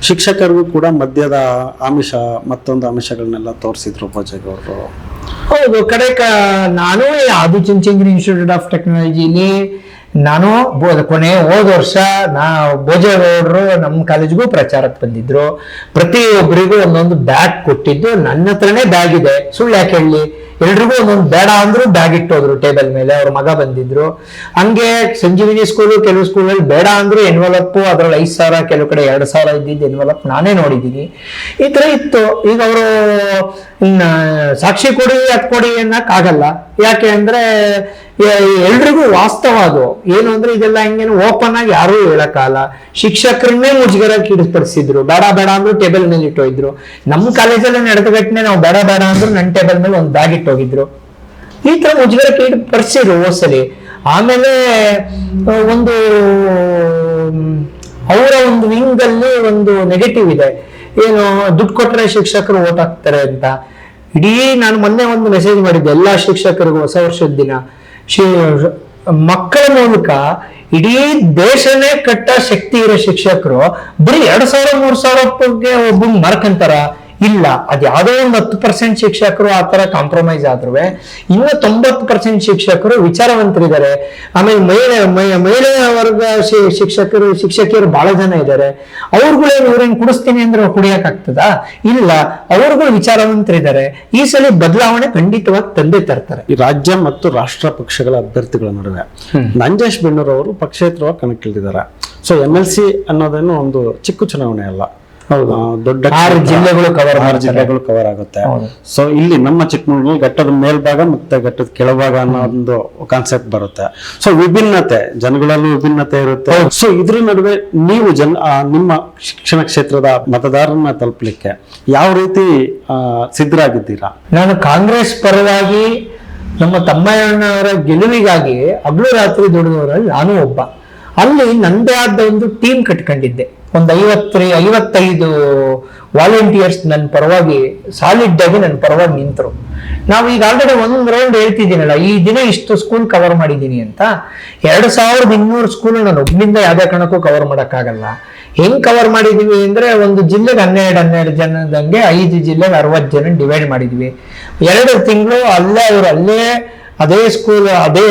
ಶಿಕ್ಷಕರಿಗೂ ಕೂಡ ಮದ್ಯದ ಆಮಿಷ ಮತ್ತೊಂದು ಆಮಿಷಗಳನ್ನೆಲ್ಲ ತೋರಿಸಿದ್ರು ಭೋಜೇಗೌಡರು ಹೌದು ಕಡೆ ನಾನು ಆದಿಚುಂಚನಗಿರಿ ಇನ್ಸ್ಟಿಟ್ಯೂಟ್ ಆಫ್ ಟೆಕ್ನಾಲಜಿಲಿ ನಾನು ಕೊನೆ ಹೋದ ವರ್ಷ ನಾ ಭೋಜೇಗೌಡರು ನಮ್ಮ ಕಾಲೇಜ್ಗೂ ಪ್ರಚಾರಕ್ಕೆ ಬಂದಿದ್ರು. ಪ್ರತಿಯೊಬ್ಬರಿಗೂ ಒಂದೊಂದು ಬ್ಯಾಗ್ ಕೊಟ್ಟಿದ್ದು. ನನ್ನ ಹತ್ರನೇ ಬ್ಯಾಗ್ ಇದೆ. ಸುಳ್ಳು ಯಾಕೆ ಹೇಳಿ? ಎಲ್ರಿಗೂ ಒಂದೊಂದು ಬೇಡ ಅಂದ್ರು ಬ್ಯಾಗ್ ಇಟ್ಟೋದ್ರು ಟೇಬಲ್ ಮೇಲೆ. ಅವ್ರ ಮಗ ಬಂದಿದ್ರು. ಹಂಗೆ ಸಂಜೀವಿನಿ ಸ್ಕೂಲು ಕೆಲವು ಸ್ಕೂಲಲ್ಲಿ ಬೇಡ ಅಂದ್ರು ಎನ್ವಲಪ್ ಅದ್ರಲ್ಲಿ ಐದು ಸಾವಿರ, ಕೆಲವು ಕಡೆ ಎರಡು ಸಾವಿರ ಇದ್ದಿದ್ದು ಎನ್ವಲಪ್ ನಾನೇ ನೋಡಿದ್ದೀನಿ. ಈ ತರ ಇತ್ತು. ಈಗ ಅವರು ಸಾಕ್ಷಿ ಕೊಡಿ, ಅದ್ ಕೊಡಿ ಅನ್ನಕ್ ಆಗಲ್ಲ ಯಾಕೆ ಅಂದ್ರೆ ಎಲ್ರಿಗೂ ವಾಸ್ತವ ಅದು. ಏನು ಅಂದ್ರೆ ಇದೆಲ್ಲ ಹಿಂಗೇನು ಓಪನ್ ಆಗಿ ಯಾರೂ ಹೇಳಕ್ಕಾಗಲ್ಲ. ಶಿಕ್ಷಕರನ್ನೇ ಮುಜುಗರ ಕಿಡಿಸ್ಪಡಿಸಿದ್ರು ಬೇಡ ಬೇಡ ಅಂದ್ರು ಟೇಬಲ್ ಮೇಲೆ ಇಟ್ಟೋಗಿದ್ರು ನಮ್ಮ ಕಾಲೇಜಲ್ಲೇ ನಡೆದ ಘಟನೆ ನಾವು ಬೇಡ ಬೇಡ ಅಂದ್ರೆ ನನ್ನ ಟೇಬಲ್ ಮೇಲೆ ಒಂದು ಬ್ಯಾಗ್ ಇಟ್ಟೋಗಿದ್ರು. ಈ ತರ ಮುಜುಗರ ಕೀಡು ಪಡಿಸಿದ್ರು ಹೋಸಲಿ ಆಮೇಲೆ ಒಂದು, ಅವರ ಒಂದು ವಿಂಗ್ ಅಲ್ಲಿ ಒಂದು ನೆಗೆಟಿವ್ ಇದೆ. ಏನು, ದುಡ್ಡು ಕೊಟ್ಟರೆ ಶಿಕ್ಷಕರು ಓಟ್ ಹಾಕ್ತಾರೆ ಅಂತ. ಇಡೀ ನಾನು ಮೊನ್ನೆ ಒಂದು ಮೆಸೇಜ್ ಮಾಡಿದ್ದೆ, ಎಲ್ಲಾ ಶಿಕ್ಷಕರಿಗೂ ಹೊಸ ವರ್ಷದ ದಿನ. ಮಕ್ಕಳ ಮೂಲಕ ಇಡೀ ದೇಶನೇ ಕಟ್ಟ ಶಕ್ತಿ ಇರೋ ಶಿಕ್ಷಕರು, ಬರೀ ಎರಡ್ ಸಾವಿರ, ಮೂರ್ ಸಾವಿರ ಒಬ್ಬ ಮರ್ಕಂತಾರ. ಇಲ್ಲ. ಅದ್ ಯಾವ್ದೋ ಒಂದು ಹತ್ತು ಪರ್ಸೆಂಟ್ ಶಿಕ್ಷಕರು ಆ ತರ ಕಾಂಪ್ರಮೈಸ್ ಆದ್ರೂ ಇನ್ನು ತೊಂಬತ್ತು ಪರ್ಸೆಂಟ್ ಶಿಕ್ಷಕರು ವಿಚಾರವಂತರಿದ್ದಾರೆ. ಆಮೇಲೆ ಮಹಿಳೆ ಮಹಿಳೆ ಮಹಿಳಾ ವರ್ಗ ಶಿಕ್ಷಕರು ಶಿಕ್ಷಕಿಯರು ಬಹಳ ಜನ ಇದ್ದಾರೆ. ಅವ್ರುಗಳೇನು ಇವ್ರೇನ್ ಕುಡಿಸ್ತೀನಿ ಅಂದ್ರೆ ಕುಡಿಯಕ್ ಆಗ್ತದಾ ಇಲ್ಲ. ಅವ್ರಿಗೂ ವಿಚಾರವಂತರಿದ್ದಾರೆ. ಈ ಸಲ ಬದಲಾವಣೆ ಖಂಡಿತವಾಗಿ ತಂದೆ ತರ್ತಾರೆ. ಈ ರಾಜ್ಯ ಮತ್ತು ರಾಷ್ಟ್ರ ಪಕ್ಷಗಳ ಅಭ್ಯರ್ಥಿಗಳ ನಡುವೆ ನಂಜೇಶ್ ಬೆಣ್ಣೂರ್ ಅವರು ಪಕ್ಷೇತರವಾಗಿ ಕಣಕ್ಕಿಳಿದಿದ್ದಾರೆ. ಸೊ ಎಂ ಎಲ್ ಸಿ ಅನ್ನೋದೇನು ಒಂದು ಚಿಕ್ಕ ಚುನಾವಣೆ ಅಲ್ಲ. ದೊಡ್ಡ ಆರು ಜಿಲ್ಲೆಗಳು ಕವರ್ ಆರು. ಜಿಲ್ಲೆಗಳು ಕವರ್ ಆಗುತ್ತೆ. ಸೊ ಇಲ್ಲಿ ನಮ್ಮ ಚಿಕ್ಕಮಗಳೂರು ಘಟ್ಟದ ಮೇಲ್ಭಾಗ ಮತ್ತೆ ಘಟ್ಟದ ಕೆಳಭಾಗ ಅನ್ನೋ ಒಂದು ಕಾನ್ಸೆಪ್ಟ್ ಬರುತ್ತೆ. ಸೊ ವಿಭಿನ್ನತೆ ಜನಗಳಲ್ಲೂ ವಿಭಿನ್ನತೆ ಇರುತ್ತೆ. ಸೊ ಇದ್ರ ನಡುವೆ ನೀವು ಜನ ನಿಮ್ಮ ಶಿಕ್ಷಣ ಕ್ಷೇತ್ರದ ಮತದಾರರನ್ನ ತಲುಪಲಿಕ್ಕೆ ಯಾವ ರೀತಿ ಸಿದ್ಧರಾಗಿದ್ದೀರಾ? ನಾನು ಕಾಂಗ್ರೆಸ್ ಪರವಾಗಿ ನಮ್ಮ ತಮ್ಮಯ್ಯನವರ ಗೆಲುವಿಗಾಗಿ ಹಗಲು ರಾತ್ರಿ ದುಡಿದವರಲ್ಲಿ ನಾನು ಒಬ್ಬ. ಅಲ್ಲಿ ನಂದೇ ಆದ ಒಂದು ಟೀಮ್ ಕಟ್ಕೊಂಡಿದ್ದೆ. ಒಂದು ಐವತ್ತು ಐವತ್ತೈದು ವಾಲಂಟಿಯರ್ಸ್ ನನ್ನ ಪರವಾಗಿ ಸಾಲಿಡ್ ಆಗಿ ನನ್ನ ಪರವಾಗಿ ನಿಂತರು. ನಾವು ಈಗ ಆಲ್ರೆಡಿ ಒಂದ್ ರೌಂಡ್ ಹೇಳ್ತಿದ್ದೀನಲ್ಲ, ಈ ದಿನ ಇಷ್ಟು ಸ್ಕೂಲ್ ಕವರ್ ಮಾಡಿದ್ದೀನಿ ಅಂತ. ಎರಡು ಸಾವಿರದ ಇನ್ನೂರು ಸ್ಕೂಲ್ ನಾನು ಒಬ್ಬನಿಂದ ಯಾವುದೇ ಕಾರಣಕ್ಕೂ ಕವರ್ ಮಾಡೋಕ್ಕಾಗಲ್ಲ. ಹೆಂಗ್ ಕವರ್ ಮಾಡಿದೀವಿ ಅಂದ್ರೆ, ಒಂದು ಜಿಲ್ಲೆಗೆ ಹನ್ನೆರಡು ಹನ್ನೆರಡು ಜನದಂಗೆ ಐದು ಜಿಲ್ಲೆಗೆ ಅರವತ್ತು ಜನ ಡಿವೈಡ್ ಮಾಡಿದ್ವಿ. ಎರಡು ತಿಂಗಳು ಅಲ್ಲೇ ಅವರು ಅಲ್ಲೇ ಅದೇ ಸ್ಕೂಲ್ ಅದೇ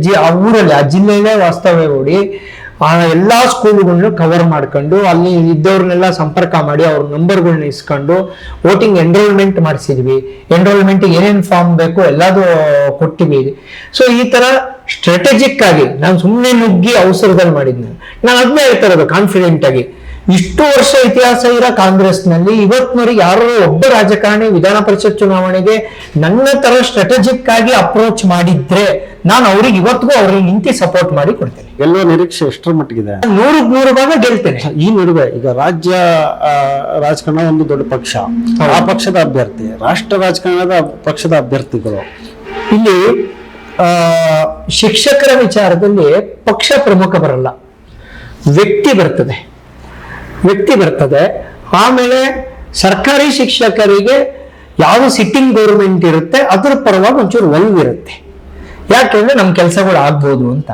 ಜಿ, ಆ ಊರಲ್ಲಿ, ಆ ಜಿಲ್ಲೆಯಲ್ಲೇ ವಾಸ್ತವ್ಯ ಹೂಡಿ ಆ ಎಲ್ಲಾ ಸ್ಕೂಲ್ಗಳನ್ನ ಕವರ್ ಮಾಡ್ಕೊಂಡು, ಅಲ್ಲಿ ಇದ್ದವ್ರನ್ನೆಲ್ಲ ಸಂಪರ್ಕ ಮಾಡಿ, ಅವ್ರ ನಂಬರ್ಗಳನ್ನ ಇಸ್ಕೊಂಡು ವೋಟಿಂಗ್ ಎನ್ರೋಲ್ಮೆಂಟ್ ಮಾಡಿಸಿದ್ವಿ. ಎನ್ರೋಲ್ಮೆಂಟ್ ಏನೇನ್ ಫಾರ್ಮ್ ಬೇಕು ಎಲ್ಲದೂ ಕೊಟ್ಟಿವಿ. ಸೊ ಈ ತರ ಸ್ಟ್ರಾಟಜಿಕ್ ಆಗಿ ನಾನು ಸುಮ್ಮನೆ ನುಗ್ಗಿ ಅವಸರದಲ್ಲಿ ಮಾಡಿದ್ನ. ನಾನು ಅದನ್ನೇ ಹೇಳ್ತಾ ಇರೋದು ಕಾನ್ಫಿಡೆಂಟ್ ಆಗಿ. ಇಷ್ಟು ವರ್ಷ ಇತಿಹಾಸ ಇರೋ ಕಾಂಗ್ರೆಸ್ನಲ್ಲಿ ಇವತ್ತಿನವರೆಗೆ ಯಾರೋ ಒಬ್ಬ ರಾಜಕಾರಣಿ ವಿಧಾನ ಪರಿಷತ್ ಚುನಾವಣೆಗೆ ನನ್ನ ತರ ಸ್ಟ್ರಾಟಜಿಕ್ ಆಗಿ ಅಪ್ರೋಚ್ ಮಾಡಿದ್ರೆ ನಾನು ಅವ್ರಿಗೆ ಇವತ್ತಿಗೂ ಅವ್ರಿಗೆ ನಿಂತಿ ಸಪೋರ್ಟ್ ಮಾಡಿ ಕೊಡ್ತೇನೆ. ಎಲ್ಲೋ ನಿರೀಕ್ಷೆ ಎಷ್ಟರ ಮಟ್ಟಿಗಿದೆ? ನೂರಕ್ಕೆ ನೂರು ಭಾಗ ಗೆಲ್ತೇನೆ. ಈ ನಡುವೆ ಈಗ ರಾಜ್ಯ ರಾಜಕಾರಣ ಒಂದು ದೊಡ್ಡ ಪಕ್ಷ. ಆ ಪಕ್ಷದ ಅಭ್ಯರ್ಥಿ ರಾಷ್ಟ್ರ ರಾಜಕಾರಣದ ಪಕ್ಷದ ಅಭ್ಯರ್ಥಿಗಳು. ಇಲ್ಲಿ ಶಿಕ್ಷಕರ ವಿಚಾರದಲ್ಲಿ ಪಕ್ಷ ಪ್ರಮುಖ ಬರಲ್ಲ. ವ್ಯಕ್ತಿ ಬರ್ತದೆ. ವ್ಯಕ್ತಿ ಬರ್ತದೆ. ಆಮೇಲೆ ಸರ್ಕಾರಿ ಶಿಕ್ಷಕರಿಗೆ ಯಾವ ಸಿಟ್ಟಿಂಗ್ ಗೌರ್ಮೆಂಟ್ ಇರುತ್ತೆ ಅದ್ರ ಪರವಾಗಿ ಒಂಚೂರು ಇರುತ್ತೆ. ಯಾಕೆಂದ್ರೆ ನಮ್ಮ ಕೆಲಸಗಳು ಆಗ್ಬೋದು ಅಂತ.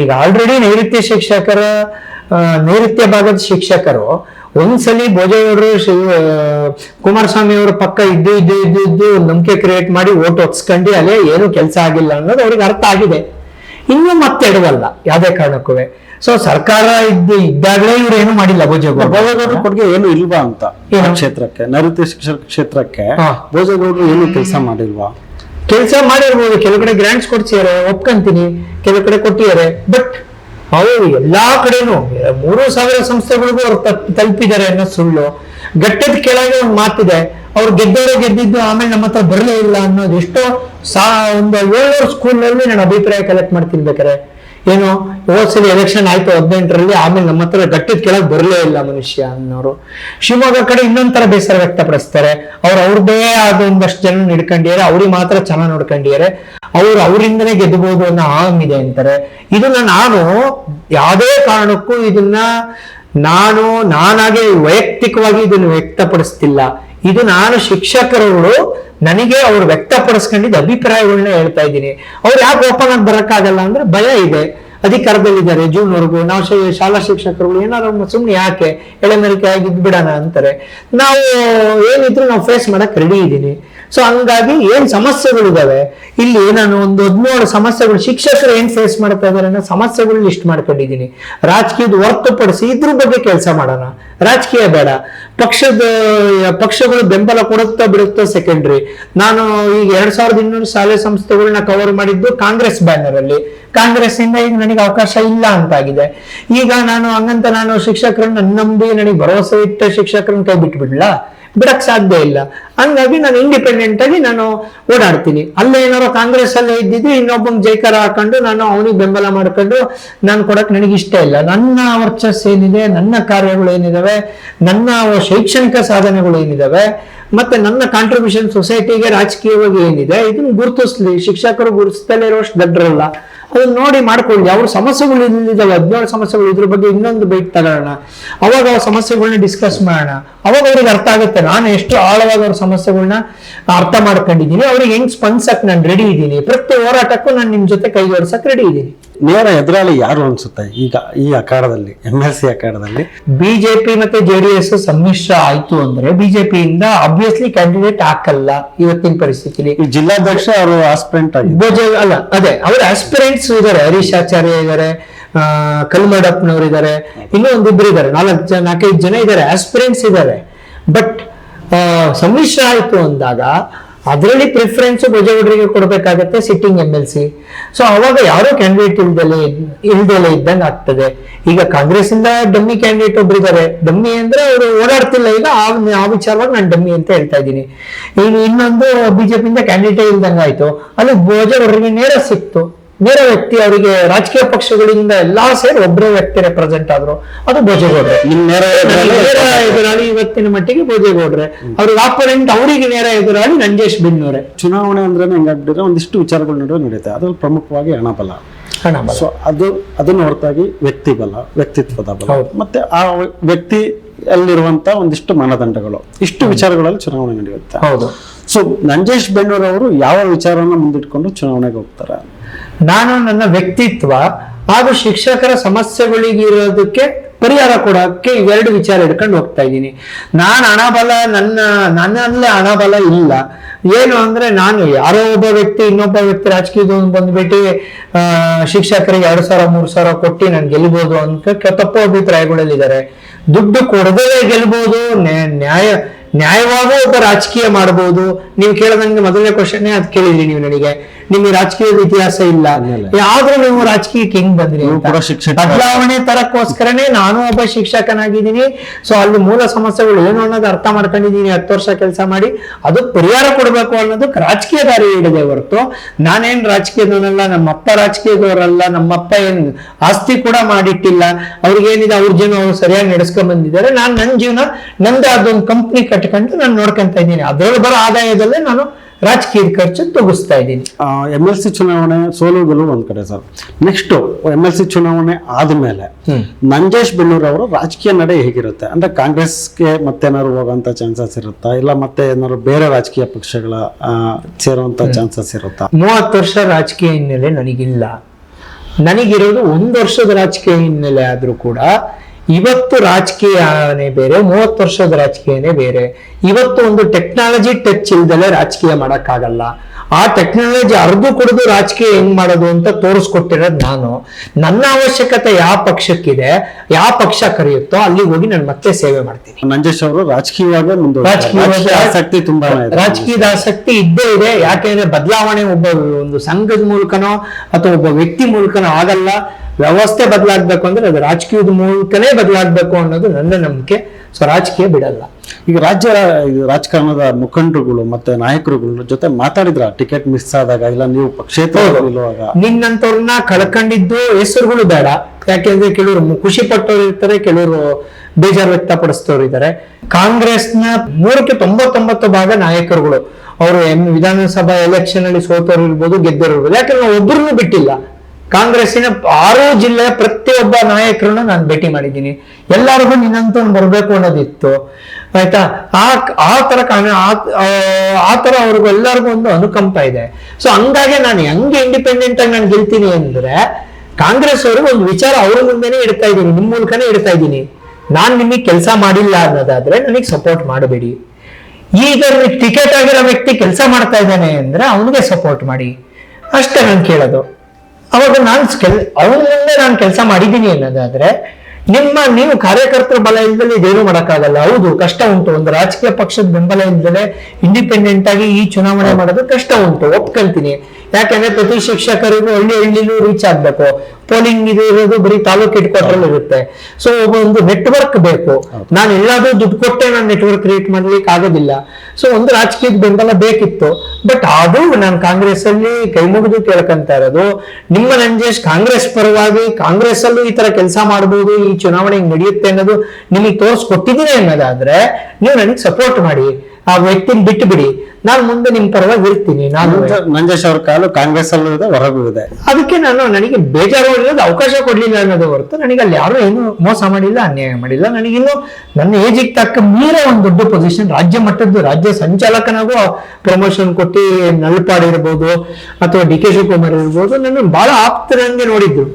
ಈಗ ಆಲ್ರೆಡಿ ನೈಋತ್ಯ ಶಿಕ್ಷಕರ ನೈಋತ್ಯ ಭಾಗದ ಶಿಕ್ಷಕರು ಒಂದ್ಸಲಿ ಭೋಜೆಯವರು ಕುಮಾರಸ್ವಾಮಿ ಅವರ ಪಕ್ಕ ಇದ್ದು ಇದ್ದು ಇದ್ದು ಇದ್ದು ನಂಬಿಕೆ ಕ್ರಿಯೇಟ್ ಮಾಡಿ ಓಟ್ ಹೊತ್ಸ್ಕೊಂಡು ಅಲ್ಲೇ ಏನು ಕೆಲಸ ಆಗಿಲ್ಲ ಅನ್ನೋದು ಅವ್ರಿಗೆ ಅರ್ಥ ಆಗಿದೆ. ಇನ್ನು ಮತ್ತೆ ಎಡವಲ್ಲ ಯಾವ್ದೇ ಕಾರಣಕ್ಕೂ. ಸೊ ಸರ್ಕಾರ ಇದ್ದು ಇದ್ದಾಗಲೇ ಇವ್ರು ಏನು ಮಾಡಿಲ್ಲ ಭೋಜೇಗೌಡ ಭೋಜೇಗೌಡರ ಕೊಡುಗೆ ಏನು ಇಲ್ವಾ ಅಂತ ಕ್ಷೇತ್ರಕ್ಕೆ ನೈಋತ್ಯ ಶಿಕ್ಷಣ ಕ್ಷೇತ್ರಕ್ಕೆ. ಭೋಜೇಗೌಡರು ಏನು ಕೆಲಸ ಮಾಡಿಲ್ವಾ? ಕೆಲಸ ಮಾಡಿರ್ಬೋದು ಕೆಲವು ಕಡೆ ಗ್ರಾಂಟ್ಸ್ ಕೊಡ್ಸಿದ್ದಾರೆ ಒಪ್ಕೊಂತೀನಿ ಕೆಲವು ಕಡೆ ಕೊಟ್ಟಿದ್ದಾರೆ ಬಟ್ ಅವರು ಎಲ್ಲಾ ಕಡೆನೂ ಮೂರು ಸಾವಿರ ಸಂಸ್ಥೆಗಳಿಗೂ ಅವ್ರು ತಲುಪಿದ್ದಾರೆ ಅನ್ನೋ ಸುಳ್ಳು. ಘಟ್ಟದ ಕೆಳಗೆ ಒಂದು ಮಾತಿದೆ ಅವ್ರು ಗೆದ್ದವರು ಗೆದ್ದಿದ್ದು ಆಮೇಲೆ ನಮ್ಮ ಹತ್ರ ಬರಲೇ ಇಲ್ಲ ಅನ್ನೋದು ಎಷ್ಟೋ ಸಾ, ಒಂದು ಏಳ್ನೂರು ಸ್ಕೂಲ್ನಲ್ಲಿ ನಾನು ಅಭಿಪ್ರಾಯ ಕಲೆಕ್ಟ್ ಮಾಡ್ತೀನಿ ಬೇಕಾರೆ ಏನು ಹೋದ್ಸಲಿ ಎಲೆಕ್ಷನ್ ಆಯ್ತು ಹದಿನೆಂಟರಲ್ಲಿ, ಆಮೇಲೆ ನಮ್ಮ ಹತ್ರ ಗಟ್ಟದ ಕೆಳಗೆ ಬರಲೇ ಇಲ್ಲ ಮನುಷ್ಯ ಅನ್ನೋರು. ಶಿವಮೊಗ್ಗ ಕಡೆ ಇನ್ನೊಂಥರ ಬೇಸರ ವ್ಯಕ್ತಪಡಿಸ್ತಾರೆ. ಅವ್ರು ಅವ್ರದ್ದೇ ಆದ ಒಂದಷ್ಟು ಜನ ಹಿಡ್ಕೊಂಡಿದ್ದಾರೆ, ಅವ್ರಿಗೆ ಮಾತ್ರ ಚೆನ್ನಾಗಿ ನೋಡ್ಕೊಂಡಿದ್ದಾರೆ. ಅವ್ರು ಅವರಿಂದನೇ ಗೆದ್ದಬಹುದು ಅನ್ನೋ ಆಮ್ ಇದೆ ಅಂತಾರೆ. ಇದನ್ನ ನಾನು ಯಾವುದೇ ಕಾರಣಕ್ಕೂ ಇದನ್ನ ನಾನು ನಾನಾಗೆ ವೈಯಕ್ತಿಕವಾಗಿ ಇದನ್ನು ವ್ಯಕ್ತಪಡಿಸ್ತಿಲ್ಲ. ಇದು ನಾನು ಶಿಕ್ಷಕರುಗಳು ನನಗೆ ಅವ್ರು ವ್ಯಕ್ತಪಡಿಸ್ಕೊಂಡಿದ್ದ ಅಭಿಪ್ರಾಯಗಳನ್ನ ಹೇಳ್ತಾ ಇದ್ದೀನಿ. ಅವ್ರು ಯಾಕೆ ಓಪನ್ ಆಗಿ ಬರಕ್ಕಾಗಲ್ಲ ಅಂದ್ರೆ ಭಯ ಇದೆ. ಅಧಿಕಾರದಲ್ಲಿದ್ದಾರೆ ಜೂನ್ ವರೆಗೂ ನಾವು ಶಾಲಾ ಶಿಕ್ಷಕರುಗಳು, ಏನಾದ್ರು ಸುಮ್ಮನೆ ಯಾಕೆ ಎಳೆಮರಿಕೆ ಆಗಿ ಬಿಡೋಣ ಅಂತಾರೆ. ನಾವು ಏನಿದ್ರು ನಾವು ಫೇಸ್ ಮಾಡಕ್ ರೆಡಿ ಇದ್ದೀನಿ. ಸೊ ಹಂಗಾಗಿ ಏನ್ ಸಮಸ್ಯೆಗಳಿದಾವೆ? ಇಲ್ಲಿ ನಾನು ಒಂದು ಹದಿನೇಳು ಸಮಸ್ಯೆಗಳು ಶಿಕ್ಷಕರು ಏನ್ ಫೇಸ್ ಮಾಡ್ತಾ ಇದಾರೆ ಅನ್ನೋ ಸಮಸ್ಯೆಗಳು ಲಿಸ್ಟ್ ಮಾಡ್ಕೊಂಡಿದ್ದೀನಿ. ರಾಜಕೀಯದ ಹೊರತುಪಡಿಸಿ ಇದ್ರ ಬಗ್ಗೆ ಕೆಲಸ ಮಾಡೋಣ. ರಾಜಕೀಯ ಬೇಡ. ಪಕ್ಷದ, ಪಕ್ಷಗಳು ಬೆಂಬಲ ಕೊಡುತ್ತಾ ಬಿಡುತ್ತಾ ಸೆಕೆಂಡ್ರಿ ನಾನು ಈಗ ಎರಡ್ ಸಾವಿರದ ಇನ್ನೂರು ಶಾಲೆ ಸಂಸ್ಥೆಗಳನ್ನ ಕವರ್ ಮಾಡಿದ್ದು ಕಾಂಗ್ರೆಸ್ ಬ್ಯಾನರ್ ಅಲ್ಲಿ. ಕಾಂಗ್ರೆಸ್ ಇಂದ ಈಗ ನನಗೆ ಅವಕಾಶ ಇಲ್ಲ ಅಂತಾಗಿದೆ. ಈಗ ನಾನು ಹಂಗಂತ ನಾನು ಶಿಕ್ಷಕರನ್ನ ನಂಬಿ ನನಗೆ ಭರವಸೆ ಇಟ್ಟ ಶಿಕ್ಷಕರನ್ನ ಕೈ ಬಿಟ್ಬಿಡ್ಲಾ? ಬಿಡಕ್ ಸಾಧ್ಯ ಇಲ್ಲ. ಹಂಗಾಗಿ ನಾನು ಇಂಡಿಪೆಂಡೆಂಟ್ ಆಗಿ ನಾನು ಓಡಾಡ್ತೀನಿ. ಅಲ್ಲೇ ಏನಾರು ಕಾಂಗ್ರೆಸ್ ಅಲ್ಲೇ ಇದ್ದಿದ್ದು ಇನ್ನೊಬ್ಬ ಜೈಕಾರ ಹಾಕೊಂಡು ನಾನು ಅವನಿಗೆ ಬೆಂಬಲ ಮಾಡ್ಕೊಂಡು ನಾನು ಕೊಡಕ್ ನನಗೆ ಇಷ್ಟ ಇಲ್ಲ. ನನ್ನ ವರ್ಚಸ್ ಏನಿದೆ, ನನ್ನ ಕಾರ್ಯಗಳು ಏನಿದಾವೆ, ನನ್ನ ಶೈಕ್ಷಣಿಕ ಸಾಧನೆಗಳು ಏನಿದಾವೆ, ಮತ್ತೆ ನನ್ನ ಕಾಂಟ್ರಿಬ್ಯೂಷನ್ ಸೊಸೈಟಿಗೆ ರಾಜಕೀಯವಾಗಿ ಏನಿದೆ, ಇದನ್ನ ಗುರುತಿಸ್ಲಿ. ಶಿಕ್ಷಕರು ಗುರುತಿಸ್ತಲೇ ಇರೋಷ್ಟು ದಡ್ರಲ್ಲ. ಅದನ್ನ ನೋಡಿ ಮಾಡ್ಕೊಳ್ಳಿ. ಅವ್ರ ಸಮಸ್ಯೆಗಳು ಇಲ್ಲಿದ್ದಾವೆ ಹದಿನೇಳು ಸಮಸ್ಯೆಗಳು ಇದ್ರ ಬಗ್ಗೆ ಇನ್ನೊಂದು ಬೈಕ್ ತಗೊಳ್ಳೋಣ ಅವಾಗ ಅವ್ರ ಸಮಸ್ಯೆಗಳನ್ನ ಡಿಸ್ಕಸ್ ಮಾಡೋಣ. ಅವಾಗ ಅವ್ರಿಗೆ ಅರ್ಥ ಆಗುತ್ತೆ, ನಾನು ಎಷ್ಟು ಆಳವಾಗಿ ಅವ್ರ ಸಮಸ್ಯೆಗಳನ್ನ ಅರ್ಥ ಮಾಡ್ಕೊಂಡಿದ್ದೀನಿ, ಅವ್ರಿಗೆ ಹೆಂಗ್ ಸ್ಪಂದಿಸಕ್ ನಾನು ರೆಡಿ ಇದ್ದೀನಿ ಪ್ರತಿ ಹೋರಾಟಕ್ಕೂ ನಾನು ನಿಮ್ ಜೊತೆ ಕೈ ಜೋಡಿಸಕ್ ರೆಡಿ ಇದ್ದೀನಿ ನೇರ ಎದುರಾಳಿ ಯಾರು ಅನ್ಸುತ್ತೆ ಈಗ ಈ ಅಖಾಡದಲ್ಲಿ ಎಂ ಎಲ್ ಸಿ ಅಖಾಡದಲ್ಲಿ? ಬಿಜೆಪಿ ಮತ್ತೆ ಜೆಡಿಎಸ್ ಸಮ್ಮಿಶ್ರ ಆಯ್ತು ಅಂದ್ರೆ ಬಿಜೆಪಿಯಿಂದ ಅಬ್ವಿಯಸ್ಲಿ ಕ್ಯಾಂಡಿಡೇಟ್ ಹಾಕಲ್ಲ ಇವತ್ತಿನ ಪರಿಸ್ಥಿತಿಲಿ. ಜಿಲ್ಲಾಧ್ಯಕ್ಷ ಅವರು ಆಸ್ಪಿರೆಂಟ್ ಅಲ್ಲ ಅದೇ ಅವ್ರ ಆಸ್ಪಿರೆಂಟ್ಸ್ ಇದಾರೆ ಹರೀಶ್ ಆಚಾರ್ಯ ಇದಾರೆ ಆ, ಇದ್ದಾರೆ ಇದಾರೆ ಇನ್ನೂ ಒಂದಿಬ್ರು ಇದಾರೆ ನಾಲ್ಕು ಜನ ನಾಲ್ಕೈದು ಜನ ಇದಾರೆ ಆಸ್ಪಿರೆಂಟ್ಸ್ ಇದಾರೆ. ಬಟ್ ಸಮ್ಮಿಶ್ರ ಆಯ್ತು ಅಂದಾಗ ಅದರಲ್ಲಿ ಪ್ರಿಫರೆನ್ಸ್ ಭೋಜೇಗೌಡರಿಗೆ ಕೊಡಬೇಕಾಗತ್ತೆ sitting M L C so ಅವಾಗ ಯಾರೋ ಕ್ಯಾಂಡಿಡೇಟ್ ಇಲ್ದಲೆ ಇಲ್ದಲೆ ಇದ್ದಂಗೆ ಆಗ್ತದೆ. ಈಗ ಕಾಂಗ್ರೆಸ್ ಇಂದ ಡಮ್ಮಿ ಕ್ಯಾಂಡಿಡೇಟ್ ಒಬ್ರು ಇದಾರೆ. ಡಮ್ಮಿ ಅಂದ್ರೆ ಅವರು ಓಡಾಡ್ತಿಲ್ಲ. ಈಗ ಆ ವಿಚಾರವಾಗಿ ನಾನು ಡಮ್ಮಿ ಅಂತ ಹೇಳ್ತಾ ಇದ್ದೀನಿ. ಈಗ ಇನ್ನೊಂದು ಬಿಜೆಪಿಯಿಂದ ಕ್ಯಾಂಡಿಡೇಟ್ ಇಲ್ದಂಗೆ ಆಯ್ತು. ಅಲ್ಲಿ ಭೋಜೇಗೌಡರಿಗೆ ನೇರ ಸಿಕ್ತು. ನೇರ ವ್ಯಕ್ತಿ ಅವರಿಗೆ ರಾಜಕೀಯ ಪಕ್ಷಗಳಿಂದ ಎಲ್ಲಾ ಸೇರಿ ಒಬ್ಬರೇ ವ್ಯಕ್ತಿ ರೆಪ್ರೆಸೆಂಟ್ ಆದ್ರು ಅದು ಭೋಜೇಗೌಡ್ರೆ. ನೇರ ಎದುರಾಳಿ ಇವತ್ತಿನ ಮಟ್ಟಿಗೆ ಭೋಜೇಗೌಡ್ರೆ. ಅವ್ರಿಗೆ ಆಪೋನೆಂಟ್ ಅವರಿಗೆ ನೇರ ಎದುರಾಳಿ ನಂಜೇಶ್ ಬಿನ್ನೂರೆ. ಚುನಾವಣೆ ಅಂದ್ರೆ ಹೆಂಗಾಗ್ಬಿಟ್ಟಿದ್ರೆ ಒಂದಿಷ್ಟು ವಿಚಾರಗಳ ನಡುವೆ ನಡೆಯುತ್ತೆ ಅದ್ರಲ್ಲಿ ಪ್ರಮುಖವಾಗಿ ಹಣಬಲ. ಹಣ ಸೊ ಅದು ಅದನ್ನ ಹೊರತಾಗಿ ವ್ಯಕ್ತಿ ಬಲ ವ್ಯಕ್ತಿತ್ವದ ಬಲ. ಹೌದು. ಮತ್ತೆ ಆ ವ್ಯಕ್ತಿ ಅಲ್ಲಿರುವಂತ ಒಂದಿಷ್ಟು ಮಾನದಂಡಗಳು. ಇಷ್ಟು ವಿಚಾರಗಳಲ್ಲಿ ಚುನಾವಣೆ ನಡೆಯುತ್ತೆ. ಹೌದು. ಸೊ ನಂಜೇಶ್ ಬೆಣ್ಣೂರವರು ಅವರು ಯಾವ ವಿಚಾರವನ್ನ ಮುಂದಿಟ್ಕೊಂಡು ಚುನಾವಣೆಗೆ ಹೋಗ್ತಾರೆ? ನಾನು ನನ್ನ ವ್ಯಕ್ತಿತ್ವ, ಹಾಗೂ ಶಿಕ್ಷಕರ ಸಮಸ್ಯೆಗಳಿಗಿರೋದಕ್ಕೆ ಪರಿಹಾರ ಕೊಡೋಕ್ಕೆ ಇವೆರಡು ವಿಚಾರ ಹಿಡ್ಕೊಂಡು ಹೋಗ್ತಾ ಇದ್ದೀನಿ. ನಾನು ಹಣಬಲ, ನನ್ನ, ನನ್ನಲ್ಲೇ ಹಣಬಲ ಇಲ್ಲ. ಏನು ಅಂದ್ರೆ ನಾನು ಯಾರೋ ಒಬ್ಬ ವ್ಯಕ್ತಿ, ಇನ್ನೊಬ್ಬ ವ್ಯಕ್ತಿ ರಾಜಕೀಯದ ಬಂದ್ಬಿಟ್ಟು ಶಿಕ್ಷಕರಿಗೆ ಎರಡು ಸಾವಿರ, ಮೂರು ಸಾವಿರ ಕೊಟ್ಟು ನಾನು ಗೆಲ್ಬೋದು ಅಂತ ತಪ್ಪು ಅಭಿಪ್ರಾಯಗಳಲ್ಲಿದ್ದಾರೆ. ದುಡ್ಡು ಕೊಡದೇ ಗೆಲ್ಬೋದು ನ್ಯಾಯ ನ್ಯಾಯವಾಗೂ ಒಬ್ಬ ರಾಜಕೀಯ ಮಾಡಬಹುದು ನೀವು ಕೇಳದಂಗೆ ಮೊದಲನೇ ಕ್ವಶನ್ ಅದ್ ಕೇಳಿದ್ರಿ ನೀವು ನನಗೆ. ನಿಮಗೆ ರಾಜಕೀಯದ ಇತಿಹಾಸ ಇಲ್ಲ. ಆದ್ರೂ ನೀವು ರಾಜಕೀಯಕ್ಕೆ ಹೆಂಗ್ ಬಂದ್ರಿ. ಬದಲಾವಣೆ ತರಕ್ಕೋಸ್ಕರನೇ ನಾನು ಒಬ್ಬ ಶಿಕ್ಷಕನಾಗಿದ್ದೀನಿ. ಸೊ ಅಲ್ಲಿ ಮೂಲ ಸಮಸ್ಯೆಗಳು ಏನು ಅನ್ನೋದು ಅರ್ಥ ಮಾಡ್ಕೊಂಡಿದ್ದೀನಿ. ಹತ್ತು ವರ್ಷ ಕೆಲಸ ಮಾಡಿ. ಅದು ಪರಿಹಾರ ಕೊಡಬೇಕು ಅನ್ನೋದಕ್ಕೆ ರಾಜಕೀಯ ದಾರಿ ಹಿಡಿದೆ ಹೊರತು. ನಾನೇನ್ ರಾಜಕೀಯದವನಲ್ಲ ನಮ್ಮಪ್ಪ ರಾಜಕೀಯದವರಲ್ಲ ನಮ್ಮಪ್ಪ ಏನ್ ಆಸ್ತಿ ಕೂಡ ಮಾಡಿಟ್ಟಿಲ್ಲ. ಅವ್ರಿಗೇನಿದೆ ಅವ್ರ ಜೀವನ ಅವ್ರು ಸರಿಯಾಗಿ ನಡೆಸ್ಕೊಂಡ್ ಬಂದಿದ್ದಾರೆ. ನಾನು ನನ್ನ ಜೀವನ ನಂದೇ ಅದೊಂದು ಕಂಪ್ನಿ ಕಟ್ಕೊಂಡು ನಾನು ನೋಡ್ಕೊಂತ ಇದ್ದೀನಿ. ಅದರಲ್ಲಿ ಬರೋ ಆದಾಯದಲ್ಲೇ ನಾನು ರಾಜಕೀಯ ಖರ್ಚು ತಗಿಸ್ತಾ ಇದ್ದೀನಿ. ಎಂ ಎಲ್ ಸಿ ಚುನಾವಣೆ ಸೋಲು ಗೆಲುವು ಒಂದ್ ಕಡೆ sir. Next M L C ಚುನಾವಣೆ ಆದ್ಮೇಲೆ ನಂಜೇಶ್ ಬೆನ್ನೂರ್ ಅವರು ರಾಜಕೀಯ ನಡೆ ಹೇಗಿರುತ್ತೆ? ಅಂದ್ರೆ ಕಾಂಗ್ರೆಸ್ಗೆ ಮತ್ತೇನಾದ್ರು ಹೋಗುವಂತ ಚಾನ್ಸಸ್ ಇರುತ್ತಾ? ಇಲ್ಲ ಮತ್ತೆ ಏನಾದ್ರು ಬೇರೆ ರಾಜಕೀಯ ಪಕ್ಷಗಳ ಸೇರುವಂತ ಚಾನ್ಸಸ್ ಇರುತ್ತಾ? ಮೂವತ್ತು ವರ್ಷ ರಾಜಕೀಯ ಹಿನ್ನೆಲೆ ನನಗಿಲ್ಲ. ನನಗಿರೋದು ಒಂದು ವರ್ಷದ ರಾಜಕೀಯ ಹಿನ್ನೆಲೆ ಆದ್ರೂ ಕೂಡ ಇವತ್ತು ರಾಜಕೀಯನೇ ಬೇರೆ ಮೂವತ್ತು ವರ್ಷದ ರಾಜಕೀಯನೇ ಬೇರೆ. ಇವತ್ತು ಒಂದು ಟೆಕ್ನಾಲಜಿ ಟಚ್ ಇಲ್ದಲೆ ರಾಜಕೀಯ ಮಾಡಕ್ಕಾಗಲ್ಲ. ಆ ಟೆಕ್ನಾಲಜಿ ಅರ್ದು ಕುಡಿದು ರಾಜಕೀಯ ಹೆಂಗ್ ಮಾಡೋದು ಅಂತ ತೋರಿಸ್ಕೊಟ್ಟಿರೋದು ನಾನು. ನನ್ನ ಅವಶ್ಯಕತೆ ಯಾವ ಪಕ್ಷಕ್ಕಿದೆ ಯಾವ ಪಕ್ಷ ಕರೆಯುತ್ತೋ ಅಲ್ಲಿ ಹೋಗಿ ನಾನು ಮತ್ತೆ ಸೇವೆ ಮಾಡ್ತೀನಿ. ಮಂಜೇಶ್ ಅವರು ರಾಜಕೀಯವಾಗಿ ಮುಂದೆ ರಾಜಕೀಯ ಆಸಕ್ತಿ ತುಂಬಾ ರಾಜಕೀಯದ ಆಸಕ್ತಿ ಇದ್ದೇ ಇದೆ. ಯಾಕೆಂದ್ರೆ ಬದಲಾವಣೆ ಒಬ್ಬ ಒಂದು ಸಂಘದ ಮೂಲಕನೋ ಅಥವಾ ಒಬ್ಬ ವ್ಯಕ್ತಿ ಮೂಲಕನೋ ಆಗಲ್ಲ. ವ್ಯವಸ್ಥೆ ಬದಲಾಗ್ಬೇಕು ಅಂದ್ರೆ ಅದು ರಾಜಕೀಯದ ಮೂಲಕನೇ ಬದಲಾಗ್ಬೇಕು ಅನ್ನೋದು ನನ್ನ ನಂಬಿಕೆ. ಸೊ ರಾಜಕೀಯ ಬಿಡಲ್ಲ. ಈಗ ರಾಜ್ಯ ರಾಜಕಾರಣದ ಮುಖಂಡರುಗಳು ಮತ್ತೆ ನಾಯಕರುಗಳ ಜೊತೆ ಮಾತಾಡಿದ್ರ? ಟಿಕೆಟ್ ಮಿಸ್ ಆದಾಗ ಇಲ್ಲ ನೀವು ಕ್ಷೇತ್ರ ನಿನ್ನಂತವ್ರನ್ನ ಕಳ್ಕೊಂಡಿದ್ದು ಹೆಸರುಗಳು ಬೇಡ. ಯಾಕೆಂದ್ರೆ ಕೆಲವರು ಖುಷಿ ಪಟ್ಟವರು ಇರ್ತಾರೆ ಕೆಲವರು ಬೇಜಾರು ವ್ಯಕ್ತಪಡಿಸ್ತವ್ರು ಇದ್ದಾರೆ. ಕಾಂಗ್ರೆಸ್ನ ನೂರಕ್ಕೆ ತೊಂಬತ್ತೊಂಬತ್ತು ಭಾಗ ನಾಯಕರುಗಳು. ಅವರು ಎಂ ವಿಧಾನಸಭಾ ಎಲೆಕ್ಷನ್ ಅಲ್ಲಿ ಸೋತವ್ರು ಇರ್ಬೋದು ಗೆದ್ದವರು ಇರ್ಬೋದು. ಯಾಕಂದ್ರೆ ನಾವು ಒಬ್ಬರನ್ನು ಬಿಟ್ಟಿಲ್ಲ. ಕಾಂಗ್ರೆಸ್ಸಿನ ಆರು ಜಿಲ್ಲೆಯ ಪ್ರತಿಯೊಬ್ಬ ನಾಯಕರನ್ನು ನಾನು ಭೇಟಿ ಮಾಡಿದ್ದೀನಿ. ಎಲ್ಲರಿಗೂ ನಿನ್ನಂತ ಬರಬೇಕು ಅನ್ನೋದಿತ್ತು. ಆಯ್ತಾ? ಆ ಆ ಥರ ಆ- ತರ ಅವ್ರಿಗೂ ಎಲ್ಲರಿಗೂ ಒಂದು ಅನುಕಂಪ ಇದೆ. ಸೊ ಹಂಗಾಗಿ ನಾನು ಹೆಂಗೆ ಇಂಡಿಪೆಂಡೆಂಟ್ ಆಗಿ ನಾನು ಗೆಲ್ತೀನಿ ಅಂದ್ರೆ, ಕಾಂಗ್ರೆಸ್ ಅವರು ಒಂದು ವಿಚಾರ ಅವ್ರ ಮುಂದೆನೆ ಇಡ್ತಾ ಇದ್ದೀನಿ ನಿಮ್ಮ ಮೂಲಕನೇ ಇಡ್ತಾ ಇದ್ದೀನಿ. ನಾನು ನಿಮಗೆ ಕೆಲಸ ಮಾಡಿಲ್ಲ ಅನ್ನೋದಾದ್ರೆ ನನಗೆ ಸಪೋರ್ಟ್ ಮಾಡಬೇಡಿ. ಈಗ ಟಿಕೆಟ್ ಆಗಿರೋ ವ್ಯಕ್ತಿ ಕೆಲಸ ಮಾಡ್ತಾ ಇದ್ದಾನೆ ಅಂದ್ರೆ ಅವನಿಗೆ ಸಪೋರ್ಟ್ ಮಾಡಿ. ಅಷ್ಟೇ ನಾನು ಕೇಳೋದು. ಅವಾಗ ನಾನು ಕೆಲ್ ಅವನ ಮುಂದೆ ನಾನು ಕೆಲಸ ಮಾಡಿದ್ದೀನಿ ಅನ್ನೋದಾದ್ರೆ ನಿಮ್ಮ ನೀವು ಕಾರ್ಯಕರ್ತರ ಬಲ ಇಲ್ದಲೆ ಇದೇನು ಮಾಡೋಕ್ಕಾಗಲ್ಲ. ಹೌದು ಕಷ್ಟ ಉಂಟು. ಒಂದು ರಾಜಕೀಯ ಪಕ್ಷದ ಬೆಂಬಲ ಇಲ್ದಲೆ ಇಂಡಿಪೆಂಡೆಂಟ್ ಆಗಿ ಈ ಚುನಾವಣೆ ಮಾಡೋದು ಕಷ್ಟ ಉಂಟು. ಒಪ್ಕೊಂತೀನಿ ಯಾಕಂದ್ರೆ ಪ್ರತಿ ಶಿಕ್ಷಕರಿಗೂ ಹಳ್ಳಿ ಹಳ್ಳಿಲೂ ರೀಚ್ ಆಗ್ಬೇಕು. ಪೋಲಿಂಗ್ ಇದು ಇರೋದು ಬರೀ ತಾಲೂಕು ಹೆಡ್ ಕ್ವಾರ್ಟರ್ ಇರುತ್ತೆ. ಸೊ ಒಂದು ನೆಟ್ವರ್ಕ್ ಬೇಕು. ನಾನು ಎಲ್ಲಾದ್ರೂ ದುಡ್ಡು ಕೊಟ್ಟೆ ನಾನು ನೆಟ್ವರ್ಕ್ ಕ್ರಿಯೇಟ್ ಮಾಡ್ಲಿಕ್ಕೆ ಆಗೋದಿಲ್ಲ. ಸೊ ಒಂದು ರಾಜಕೀಯದ ಬೆಂಬಲ ಬೇಕಿತ್ತು. ಬಟ್ ಅದು ನಾನು ಕಾಂಗ್ರೆಸ್ ಅಲ್ಲಿ ಕೈ ಮುಗಿದು ಕೇಳ್ಕೊಂತ ಇರೋದು ನಿಮ್ಮ ನಂಜೇಶ್ ಕಾಂಗ್ರೆಸ್ ಪರವಾಗಿ ಕಾಂಗ್ರೆಸ್ ಅಲ್ಲೂ ಈ ತರ ಕೆಲಸ ಮಾಡಬಹುದು ಈ ಚುನಾವಣೆ ಹಿಂಗ್ ನಡೆಯುತ್ತೆ ಅನ್ನೋದು ನಿಮಗೆ ತೋರಿಸ್ಕೊಟ್ಟಿದ್ದೀನಿ ಅನ್ನೋದಾದ್ರೆ ನೀವು ನನಗೆ ಸಪೋರ್ಟ್ ಮಾಡಿ. ಆ ವ್ಯಕ್ತಿನ ಬಿಟ್ಟು ಬಿಡಿ. ನಾನು ಮುಂದೆ ನಿಮ್ ಪರವಾಗಿ ಇರ್ತೀನಿ ನಾನು ಮಂಜೇಶ್ ಅವ್ರ ಕಾಲು ಕಾಂಗ್ರೆಸ್ ಅಲ್ಲೂ ಇದೆ ಹೊರಗೂ ಇದೆ. ಅದಕ್ಕೆ ನಾನು ನನಗೆ ಬೇಜಾರು ಮಾಡಿರೋದು ಅವಕಾಶ ಕೊಡ್ಲಿಲ್ಲ ಅನ್ನೋದು ಹೊರತು ನನಗೆ ಅಲ್ಲಿ ಯಾರು ಏನು ಮೋಸ ಮಾಡಿಲ್ಲ ಅನ್ಯಾಯ ಮಾಡಿಲ್ಲ. ನನಗಿನ್ನು ನನ್ನ ಏಜಿಗೆ ತಕ್ಕ ಮೀರ ಒಂದು ದೊಡ್ಡ ಪೊಸಿಷನ್ ರಾಜ್ಯ ಮಟ್ಟದ್ದು ರಾಜ್ಯ ಸಂಚಾಲಕನಾಗೂ ಪ್ರಮೋಷನ್ ಕೊಟ್ಟು ನಲ್ಪಾಡ್ ಇರ್ಬೋದು ಅಥವಾ ಡಿ ಕೆ ಶಿವಕುಮಾರ್ ಇರ್ಬೋದು ನನ್ನ ಬಹಳ ಆಪ್ತರಂಗೆ ನೋಡಿದ್ರು.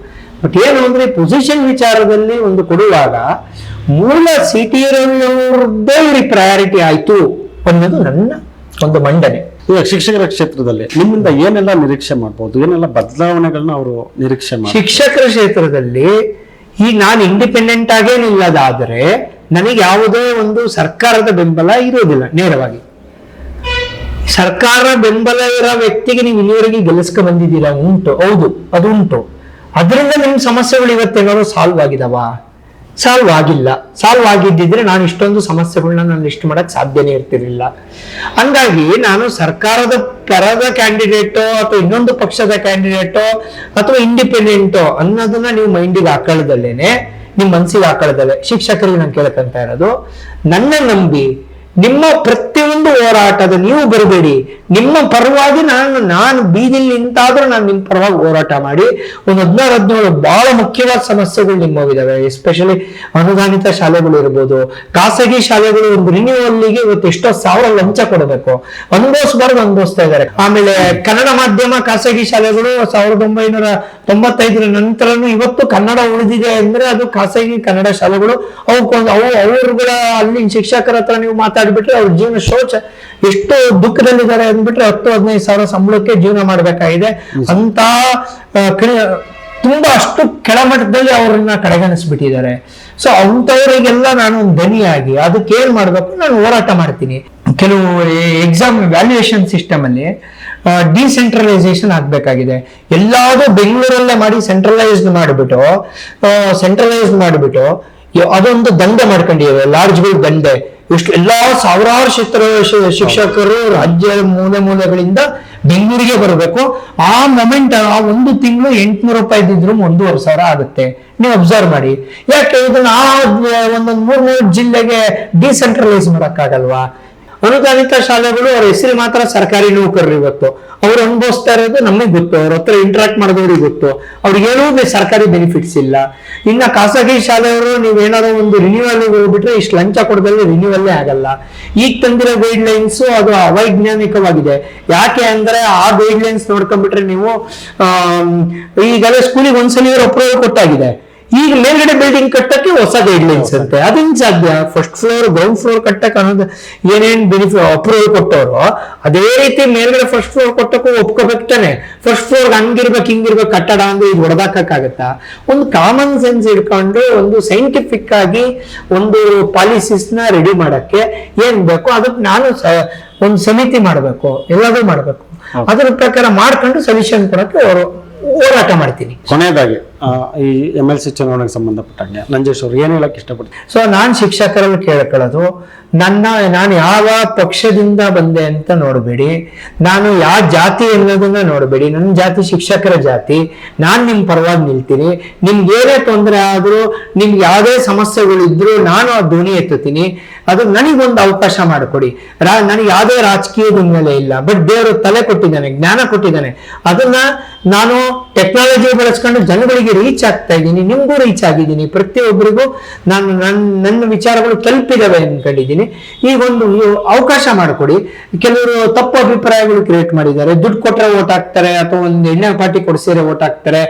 ಬಟ್ ಏನು ಅಂದ್ರೆ ಪೊಸಿಷನ್ ವಿಚಾರದಲ್ಲಿ ಒಂದು ಕೊಡುವಾಗ ಮೂಲ ಸಿಟಿ ಇವ್ರಿಗೆ ಪ್ರಯಾರಿಟಿ ಆಯ್ತು. ಅನ್ನೋದು ನನ್ನ ಒಂದು ಮಂಡನೆ. ಈಗ ಶಿಕ್ಷಕರ ಕ್ಷೇತ್ರದಲ್ಲಿ ನಿಮ್ಮಿಂದ ಏನೆಲ್ಲ ನಿರೀಕ್ಷೆ ಮಾಡಬಹುದು ಏನೆಲ್ಲ ಬದಲಾವಣೆಗಳನ್ನ ಅವರು ನಿರೀಕ್ಷೆ ಮಾಡಿ ಶಿಕ್ಷಕರ ಕ್ಷೇತ್ರದಲ್ಲಿ ಈ ನಾನು ಇಂಡಿಪೆಂಡೆಂಟ್ ಆಗೇ ನಿಲ್ಲದಾದರೆ ನನಗೆ ಯಾವುದೇ ಒಂದು ಸರ್ಕಾರದ ಬೆಂಬಲ ಇರೋದಿಲ್ಲ ನೇರವಾಗಿ. ಸರ್ಕಾರ ಬೆಂಬಲ ಇರೋ ವ್ಯಕ್ತಿಗೆ ನೀವು ಇಲ್ಲಿವರೆಗೆ ಗೆಲ್ಲಿಸ್ಕೊ ಬಂದಿದ್ದೀರಾ? ಉಂಟು. ಹೌದು ಅದು ಉಂಟು. ಅದರಿಂದ ನಿಮ್ಮ ಸಮಸ್ಯೆಗಳು ಇವತ್ತೇನಾದ್ರು ಸಾಲ್ವ್ ಆಗಿದಾವ? ಸಾಲ್ವ್ ಆಗಿಲ್ಲ. ಸಾಲ್ವ್ ಆಗಿದ್ದಿದ್ರೆ ನಾನು ಇಷ್ಟೊಂದು ಸಮಸ್ಯೆಗಳನ್ನ ನಾನು ಲಿಸ್ಟ್ ಮಾಡಕ್ ಸಾಧ್ಯನೇ ಇರ್ತಿರ್ಲಿಲ್ಲ. ಹಂಗಾಗಿ ನಾನು ಸರ್ಕಾರದ ಪರದ ಕ್ಯಾಂಡಿಡೇಟೋ ಅಥವಾ ಇನ್ನೊಂದು ಪಕ್ಷದ ಕ್ಯಾಂಡಿಡೇಟೋ ಅಥವಾ ಇಂಡಿಪೆಂಡೆಂಟೋ ಅನ್ನೋದನ್ನ ನೀವು ಮೈಂಡಿಗೆ ಹಾಕೊಳ್ಳದಲ್ಲೇನೆ ನಿಮ್ ಮನ್ಸಿಗೆ ಹಾಕೊಳ್ಳದಲ್ಲೇ ಶಿಕ್ಷಕರಿಗೆ ನಾನು ಕೇಳಕಂತ ಇರೋದು, ನನ್ನ ನಂಬಿ ನಿಮ್ಮ ಪ್ರತಿಯೊಂದು ಹೋರಾಟದ ನೀವು ಬರಬೇಡಿ. ನಿಮ್ಮ ಪರವಾಗಿ ನಾನು ನಾನು ಬೀದಿಲಿ ನಿಂತಾದ್ರೂ ನಾನು ನಿಮ್ಮ ಪರವಾಗಿ ಹೋರಾಟ ಮಾಡಿ. ಒಂದು ಹದಿನಾರು, ಹದಿನೇಳು ಬಹಳ ಮುಖ್ಯವಾದ ಸಮಸ್ಯೆಗಳು ನಿಮ್ಮವಿದಾವೆ ಎಸ್ಪೆಷಲಿ ಅನುದಾನಿತ ಶಾಲೆಗಳು ಇರ್ಬೋದು. ಖಾಸಗಿ ಶಾಲೆಗಳು ಒಂದು ರಿನ್ಯೂವಲ್ಗೆ ಇವತ್ತು ಎಷ್ಟೋ ಸಾವಿರ ಲಂಚ ಕೊಡಬೇಕು. ಅನುಭವಿಸಬಾರ್ದು ಅನುಭವಿಸ್ತಾ ಇದ್ದಾರೆ. ಆಮೇಲೆ ಕನ್ನಡ ಮಾಧ್ಯಮ ಖಾಸಗಿ ಶಾಲೆಗಳು ಸಾವಿರದ ಒಂಬೈನೂರ ತೊಂಬತ್ತೈದರ ನಂತರನು ಇವತ್ತು ಕನ್ನಡ ಉಳಿದಿದೆ ಅಂದ್ರೆ ಅದು ಖಾಸಗಿ ಕನ್ನಡ ಶಾಲೆಗಳು. ಅವಕ್ಕೊಂದು ಅವು, ಅವ್ರಗಳ ಅಲ್ಲಿನ ಶಿಕ್ಷಕರ ಹತ್ರ ನೀವು ಮಾತಾಡ್ಬಿಟ್ರೆ ಅವ್ರ ಜೀವನ ಶೋಚ ಎಷ್ಟು ದುಃಖದಲ್ಲಿದ್ದಾರೆ ಅಂದ್ಬಿಟ್ರೆ ಹತ್ತು ಹದಿನೈದು ಸಾವಿರ ಸಂಬಳಕ್ಕೆ ಜೀವನ ಮಾಡ್ಬೇಕಾಗಿದೆ. ಅಂತ ತುಂಬಾ ಅಷ್ಟು ಕೆಳಮಟ್ಟದಲ್ಲಿ ಅವ್ರನ್ನ ಕಡೆಗಣಿಸ್ಬಿಟ್ಟಿದ್ದಾರೆ. ಸೊ ಅಂಥವರಿಗೆಲ್ಲ ನಾನು ಒಂದು ದನಿಯಾಗಿ ಅದಕ್ಕೆ ಏನ್ ಮಾಡ್ಬೇಕು? ನಾನು ಹೋರಾಟ ಮಾಡ್ತೀನಿ. ಕೆಲವು ಎಕ್ಸಾಮ್ ವ್ಯಾಲ್ಯೂಯೇಷನ್ ಸಿಸ್ಟಮ್ ಅಲ್ಲಿ ಡಿಸೆಂಟ್ರಲೈಸೇಷನ್ ಆಗ್ಬೇಕಾಗಿದೆ. ಎಲ್ಲಾದ್ರೂ ಬೆಂಗಳೂರಲ್ಲೇ ಮಾಡಿ ಸೆಂಟ್ರಲೈಸ್ಡ್ ಮಾಡಿಬಿಟ್ಟು ಸೆಂಟ್ರಲೈಸ್ಡ್ ಮಾಡಿಬಿಟ್ಟು ಅದೊಂದು ದಂಧೆ ಮಾಡ್ಕೊಂಡಿದ್ದೇವೆ. ಲಾರ್ಜ್ಗಳು ದಂಧೆ ಇಷ್ಟು ಎಲ್ಲಾ ಸಾವಿರಾರು ಶಿಕ್ಷ ಶಿಕ್ಷಕರು ರಾಜ್ಯ ಮೂಲೆ ಮೂಲೆಗಳಿಂದ ಬೆಂಗಳೂರಿಗೆ ಬರಬೇಕು. ಆ ಮೊಮೆಂಟ್ ಆ ಒಂದು ತಿಂಗಳು ಎಂಟ್ನೂರು ರೂಪಾಯಿ ಇದ್ದಿದ್ರು ಒಂದೂವರೆ ಸಾವಿರ ಆಗುತ್ತೆ. ನೀವು ಅಬ್ಸರ್ವ್ ಮಾಡಿ. ಯಾಕೆ ಇದನ್ನ ಆ ಒಂದೊಂದು ಮೂರ್, ಮೂರು ಜಿಲ್ಲೆಗೆ ಡಿಸೆಂಟ್ರಲೈಸ್ ಮಾಡಕ್ಕಾಗಲ್ವಾ? ಅನುದಾನಿತ ಶಾಲೆಗಳು ಅವ್ರ ಹೆಸರು ಮಾತ್ರ ಸರ್ಕಾರಿ ನೌಕರರು ಇವತ್ತು. ಅವ್ರು ಅನುಭವಿಸ್ತಾ ಇರೋದು ನಮಗೆ ಗೊತ್ತು. ಅವ್ರ ಹತ್ರ ಇಂಟ್ರಾಕ್ಟ್ ಮಾಡಿದವ್ರಿಗೆ ಗೊತ್ತು. ಅವ್ರಿಗೆ ಏನೂ ಸರ್ಕಾರಿ ಬೆನಿಫಿಟ್ಸ್ ಇಲ್ಲ. ಇನ್ನ ಖಾಸಗಿ ಶಾಲೆಯವರು ನೀವೇನಾದ್ರು ಒಂದು ರಿನ್ಯೂವಲ್ ಹೋಗ್ಬಿಟ್ರೆ ಇಷ್ಟು ಲಂಚ ಕೊಡದಲ್ಲಿ ರಿನ್ಯೂವಲ್ಲೇ ಆಗಲ್ಲ. ಈಗ ತಂದಿರೋ ಗೈಡ್ ಲೈನ್ಸ್ ಅದು ಅವೈಜ್ಞಾನಿಕವಾಗಿದೆ. ಯಾಕೆ ಅಂದ್ರೆ ಆ ಗೈಡ್ ಲೈನ್ಸ್ ನೋಡ್ಕೊಂಡ್ಬಿಟ್ರೆ ನೀವು ಈಗಲೇ ಸ್ಕೂಲಿಗೆ ಒಂದ್ಸಲ ಅಪ್ರೂವಲ್ ಕೊಟ್ಟಾಗಿದೆ. ಈಗ ಮೇಲ್ಗಡೆ ಬಿಲ್ಡಿಂಗ್ ಕಟ್ಟಕ್ಕೆ ಹೊಸ ಗೈಡ್ಲೈನ್ಸ್ ಅಂತೆ. ಅದೇನ್ ಸಾಧ್ಯ? ಫಸ್ಟ್ ಫ್ಲೋರ್ ಗ್ರೌಂಡ್ ಫ್ಲೋರ್ ಕಟ್ಟಕ್ಕೆ ಅನ್ನೋದು ಏನೇನ್ ಬೆನಿಫಿಟ್ ಅಪ್ರೂವಲ್ ಕೊಟ್ಟವರು ಅದೇ ರೀತಿ ಮೇಲ್ಗಡೆ ಫಸ್ಟ್ ಫ್ಲೋರ್ ಕೊಟ್ಟಕ್ಕೂ ಒಪ್ಕೋಬೇಕು ತಾನೆ. ಫಸ್ಟ್ ಫ್ಲೋರ್ ಹಂಗಿರ್ಬೇಕು ಹಿಂಗಿರ್ಬೇಕು ಕಟ್ಟಡ ಅಂದ್ರೆ ಇದು ಹೊಡೆದಾಕಾಗತ್ತಾ ಒಂದು ಕಾಮನ್ ಸೆನ್ಸ್ ಇಟ್ಕೊಂಡು ಒಂದು ಸೈಂಟಿಫಿಕ್ ಆಗಿ ಒಂದು ಪಾಲಿಸಿಸ್ನ ರೆಡಿ ಮಾಡಕ್ಕೆ ಏನ್ ಬೇಕು ಅದಕ್ಕೆ ನಾನು ಒಂದು ಸಮಿತಿ ಮಾಡಬೇಕು ಎಲ್ಲದೂ ಮಾಡಬೇಕು. ಅದ್ರ ಪ್ರಕಾರ ಮಾಡ್ಕೊಂಡು ಸೊಲ್ಯೂಷನ್ ಕೊಡಕ್ಕೆ ಹೋರಾಟ ಮಾಡ್ತೀನಿ. ಕೊನೆಯದಾಗಿ ಈ ಎಂ ಎಲ್ ಸಿ ಚುನಾವಣೆಗೆ ಸಂಬಂಧಪಟ್ಟಂಗೆ ನಂಜೇಶ್ ಅವರು ಏನು ಹೇಳಕ್ ಇಷ್ಟಪಡ್ತೀನಿ? ಸೊ ನಾನ್ ಶಿಕ್ಷಕರಲ್ಲಿ ಕೇಳ್ಕೊಳ್ಳೋದು, ನನ್ನ, ನಾನು ಯಾವ ಪಕ್ಷದಿಂದ ಬಂದೆ ಅಂತ ನೋಡಬೇಡಿ. ನಾನು ಯಾವ ಜಾತಿ ಅನ್ನೋದನ್ನ ನೋಡಬೇಡಿ. ನನ್ನ ಜಾತಿ ಶಿಕ್ಷಕರ ಜಾತಿ. ನಾನ್ ನಿಮ್ ಪರವಾಗಿ ನಿಲ್ತೀನಿ. ನಿಮ್ಗೆ ಏನೇ ತೊಂದರೆ ಆದ್ರೂ, ನಿಮ್ಗೆ ಯಾವುದೇ ಸಮಸ್ಯೆಗಳಿದ್ರು ನಾನು ಆ ಧ್ವನಿ ಎತ್ತುತ್ತೀನಿ. ಅದು ನನಗೊಂದು ಅವಕಾಶ ಮಾಡಿಕೊಡಿ. ರಾ, ನನಗೆ ಯಾವುದೇ ರಾಜಕೀಯದ ಮೇಲೆ ಇಲ್ಲ. ಬಟ್ ದೇವರು ತಲೆ ಕೊಟ್ಟಿದ್ದಾನೆ, ಜ್ಞಾನ ಕೊಟ್ಟಿದ್ದಾನೆ. ಅದನ್ನ ನಾನು ಟೆಕ್ನಾಲಜಿ ಬಳಸ್ಕೊಂಡು ಜನಗಳಿಗೆ ರೀಚ್ ಆಗ್ತಾ ಇದ್ದೀನಿ, ನಿಮಗೂ ರೀಚ್ ಆಗಿದ್ದೀನಿ. ಪ್ರತಿಯೊಬ್ಬರಿಗೂ ನಾನು ನನ್ನ ನನ್ನ ವಿಚಾರಗಳು ತಲುಪಿದವೆ ಅನ್ಕೊಂಡಿದ್ದೀನಿ ಈಗ ಒಂದು ಅವಕಾಶ ಮಾಡಿಕೊಡಿ. ಕೆಲವರು ತಪ್ಪು ಅಭಿಪ್ರಾಯಗಳು ಕ್ರಿಯೇಟ್ ಮಾಡಿದ್ದಾರೆ. ದುಡ್ಡು ಕೊಟ್ಟರೆ ಓಟ್ ಹಾಕ್ತಾರೆ, ಅಥವಾ ಒಂದು ಎಣ್ಣೆ ಪಾರ್ಟಿ ಕೊಡಿಸಿದ್ರೆ ಓಟ್ ಹಾಕ್ತಾರೆ.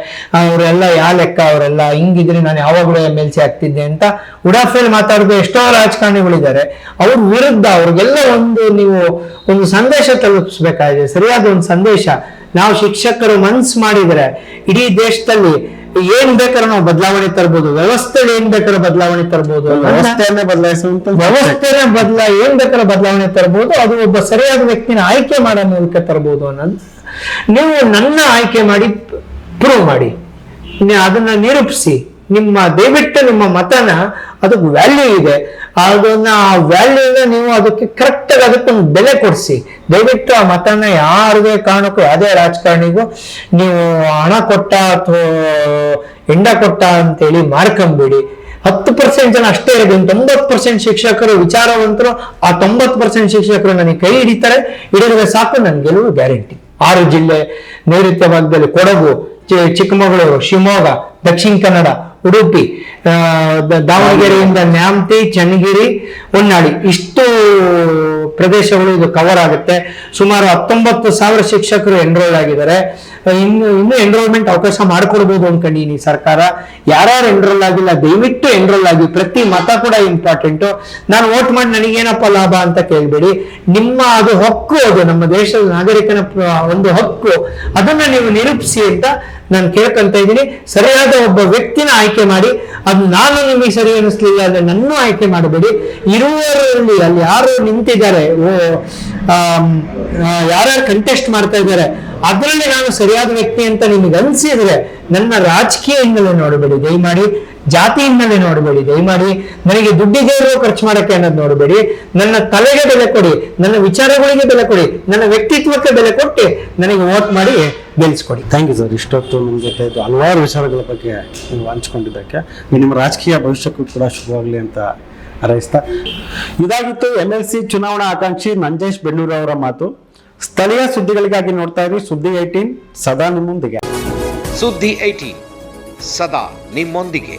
ಅವರೆಲ್ಲ ಯಾವ ಲೆಕ್ಕ, ಅವರೆಲ್ಲ ಹಿಂಗಿದ್ರೆ ನಾನು ಯಾವಾಗಲೂ ಎಂ ಎಲ್ ಸಿ ಆಗ್ತಿದ್ದೆ ಅಂತ ಉಡಾಫೇಲ್ ಮಾತಾಡಿದ ಎಷ್ಟೋ ರಾಜಕಾರಣಿಗಳಿದ್ದಾರೆ. ಅವ್ರ ವಿರುದ್ಧ ಅವ್ರಿಗೆಲ್ಲ ಒಂದು ನೀವು ಒಂದು ಸಂದೇಶ ತಲುಪಿಸ್ಬೇಕಾಗಿದೆ. ಸರಿಯಾದ ಒಂದು ಸಂದೇಶ. ನಾವು ಶಿಕ್ಷಕರು ಮನ್ಸ್ ಮಾಡಿದ್ರೆ ಇಡೀ ದೇಶದಲ್ಲಿ ಏನ್ ಬೇಕಾದ್ರೂ ನಾವು ಬದಲಾವಣೆ ತರಬಹುದು ವ್ಯವಸ್ಥೆಯಲ್ಲಿ ಏನ್ ಬೇಕಾದ್ರೂ ಬದಲಾವಣೆ ತರಬಹುದು ವ್ಯವಸ್ಥೆಯನ್ನ ಬದಲಾಯಿಸುವಂತ ವ್ಯವಸ್ಥೆನ ಬದಲ ಏನ್ ಬೇಕಾದ್ರೂ ಬದಲಾವಣೆ ತರಬಹುದು ಅದು ಒಬ್ಬ ಸರಿಯಾದ ವ್ಯಕ್ತಿನ ಆಯ್ಕೆ ಮಾಡೋ ಮೂಲಕ ತರಬಹುದು ಅನ್ನೋದು. ನೀವು ನನ್ನ ಆಯ್ಕೆ ಮಾಡಿ ಪ್ರೂವ್ ಮಾಡಿ. ಅದನ್ನ ನಿರೂಪಿಸಿ. ನಿಮ್ಮ ದಯವಿಟ್ಟು ನಿಮ್ಮ ಮತನ ಅದಕ್ಕೆ ವ್ಯಾಲ್ಯೂ ಇದೆ. ಅದನ್ನ ಆ ವ್ಯಾಲ್ಯೂನ ನೀವು ಅದಕ್ಕೆ ಕರೆಕ್ಟ್ ಆಗಿ ಅದಕ್ಕೊಂದು ಬೆಲೆ ಕೊಡಿಸಿ. ದಯವಿಟ್ಟು ಆ ಮತನ ಯಾರಿಗೆ ಕಾರಣಕ್ಕೂ ಯಾವುದೇ ರಾಜಕಾರಣಿಗೂ ನೀವು ಹಣ ಕೊಟ್ಟ ಅಥವಾ ಎಂಡ ಕೊಟ್ಟ ಅಂತೇಳಿ ಮಾರ್ಕೊಂಬಿಡಿ ಹತ್ತು ಪರ್ಸೆಂಟ್ ಜನ ಅಷ್ಟೇ ಇರೋದು ತೊಂಬತ್ತು ಪರ್ಸೆಂಟ್ ಶಿಕ್ಷಕರು, ವಿಚಾರವಂತರು ಆ ತೊಂಬತ್ತು ಪರ್ಸೆಂಟ್ ಶಿಕ್ಷಕರು ನನಗೆ ಕೈ ಹಿಡಿತಾರೆ. ಹಿಡಿದ್ರೆ ಸಾಕು, ನನ್ ಗೆಲುವು ಗ್ಯಾರಂಟಿ. ಆರು ಜಿಲ್ಲೆ ನೈಋತ್ಯ ಭಾಗದಲ್ಲಿ ಕೊಡಗು ಚಿಕ್ಕಮಗಳೂರು, ಶಿವಮೊಗ್ಗ, ದಕ್ಷಿಣ ಕನ್ನಡ ಉಡುಪಿ ದಾವಣಗೆರೆಯಿಂದ ನ್ಯಾಮತಿ ಚನ್ನಗಿರಿ ಹೊನ್ನಾಳಿ. ಇಷ್ಟು ಪ್ರದೇಶಗಳು ಇದು ಕವರ್ ಆಗುತ್ತೆ. ಸುಮಾರು ಹತ್ತೊಂಬತ್ತು ಸಾವಿರ ಶಿಕ್ಷಕರು ಎನ್ರೋಲ್ ಆಗಿದ್ದಾರೆ. ಇನ್ನು, ಇನ್ನೂ ಎನ್ರೋಲ್ಮೆಂಟ್ ಅವಕಾಶ ಮಾಡ್ಕೊಡ್ಬೋದು ಅನ್ಕೊಂಡಿನಿ ಸರ್ಕಾರ. ಯಾರ್ಯಾರು ಎನ್ರೋಲ್ ಆಗಿಲ್ಲ, ದಯವಿಟ್ಟು ಎನ್ರೋಲ್ ಆಗಿ. ಪ್ರತಿ ಮತ ಕೂಡ ಇಂಪಾರ್ಟೆಂಟು ನಾನು ವೋಟ್ ಮಾಡಿ ನನಗೇನಪ್ಪ ಲಾಭ ಅಂತ ಕೇಳಬೇಡಿ. ನಿಮ್ಮ ಅದು ಹಕ್ಕು ಅದು, ನಮ್ಮ ದೇಶದ ನಾಗರಿಕನ, ಒಂದು ಹಕ್ಕು. ಅದನ್ನ ನೀವು ನಿರೂಪಿಸಿ ಅಂತ ನಾನು ಕೇಳ್ಕೊಂತ ಇದ್ದೀನಿ. ಸರಿಯಾದ ಒಬ್ಬ ವ್ಯಕ್ತಿನ ಆಯ್ಕೆ ಮಾಡಿ. ಅದು ನಾನು ನಿಮಗೆ ಸರಿ ಅನಿಸ್ಲಿಲ್ಲ ಅಂದ್ರೆ ನನ್ನೂ ಆಯ್ಕೆ ಮಾಡಬೇಡಿ. ಇರುವವರಲ್ಲಿ ಅಲ್ಲಿ ಯಾರು ನಿಂತಿದ್ದಾರೆ ಯಾರ್ಯಾರು ಕಂಟೆಸ್ಟ್ ಮಾಡ್ತಾ ಇದ್ದಾರೆ, ಅದರಲ್ಲಿ ನಾನು ಸರಿಯಾದ ವ್ಯಕ್ತಿ ಅಂತ ನಿಮಗೆ ಅನಿಸಿದ್ರೆ ನನ್ನ ರಾಜಕೀಯ ಹಿನ್ನೆಲೆ ನೋಡಬೇಡಿ, ದಯಮಾಡಿ. ಜಾತಿ ಹಿನ್ನೆಲೆ ನೋಡಬೇಡಿ, ದಯಮಾಡಿ. ನನಗೆ ದುಡ್ಡಿಗೆ ಖರ್ಚು ಮಾಡಕ್ಕೆ ಅನ್ನೋದು ನೋಡಬೇಡಿ. ನನ್ನ ತಲೆಗೆ ಬೆಲೆ ಕೊಡಿ, ನನ್ನ ವಿಚಾರಗಳಿಗೆ ಬೆಲೆ ಕೊಡಿ, ನನ್ನ ವ್ಯಕ್ತಿತ್ವಕ್ಕೆ ಬೆಲೆ ಕೊಟ್ಟು ನನಗೆ ವೋಟ್ ಮಾಡಿ ಗೆಲ್ಸ್ಕೊಡಿ. ಥ್ಯಾಂಕ್ ಯು ಸರ್ ಇಷ್ಟೊತ್ತು ನಿಮ್ಮ ಜೊತೆ ಹಲವಾರು ವಿಚಾರಗಳ ಬಗ್ಗೆ ನೀವು ಹಂಚ್ಕೊಂಡಿದ್ದಕ್ಕೆ ನಿಮ್ಮ ರಾಜಕೀಯ ಭವಿಷ್ಯಕ್ಕೂ ಕೂಡ ಶುಭವಾಗಲಿ ಅಂತ ಹಾರೈಸ್ತಾ ಇದಾಗಿತ್ತು ಎಂ ಎಲ್ ಸಿ ಚುನಾವಣಾ ಆಕಾಂಕ್ಷಿ ನಂಜೇಶ್ ಬೆಳ್ಳೂರು ಅವರ ಮಾತು. ಸ್ಥಳೀಯ ಸುದ್ದಿಗಳಿಗಾಗಿ ನೋಡ್ತಾ ಇರಿ ಸುದ್ದಿ ಏಟೀನ್ ಸದಾ ನಿಮ್ಮೊಂದಿಗೆ. ಸುದ್ದಿ ಏಟೀನ್ ಸದಾ ನಿಮ್ಮೊಂದಿಗೆ.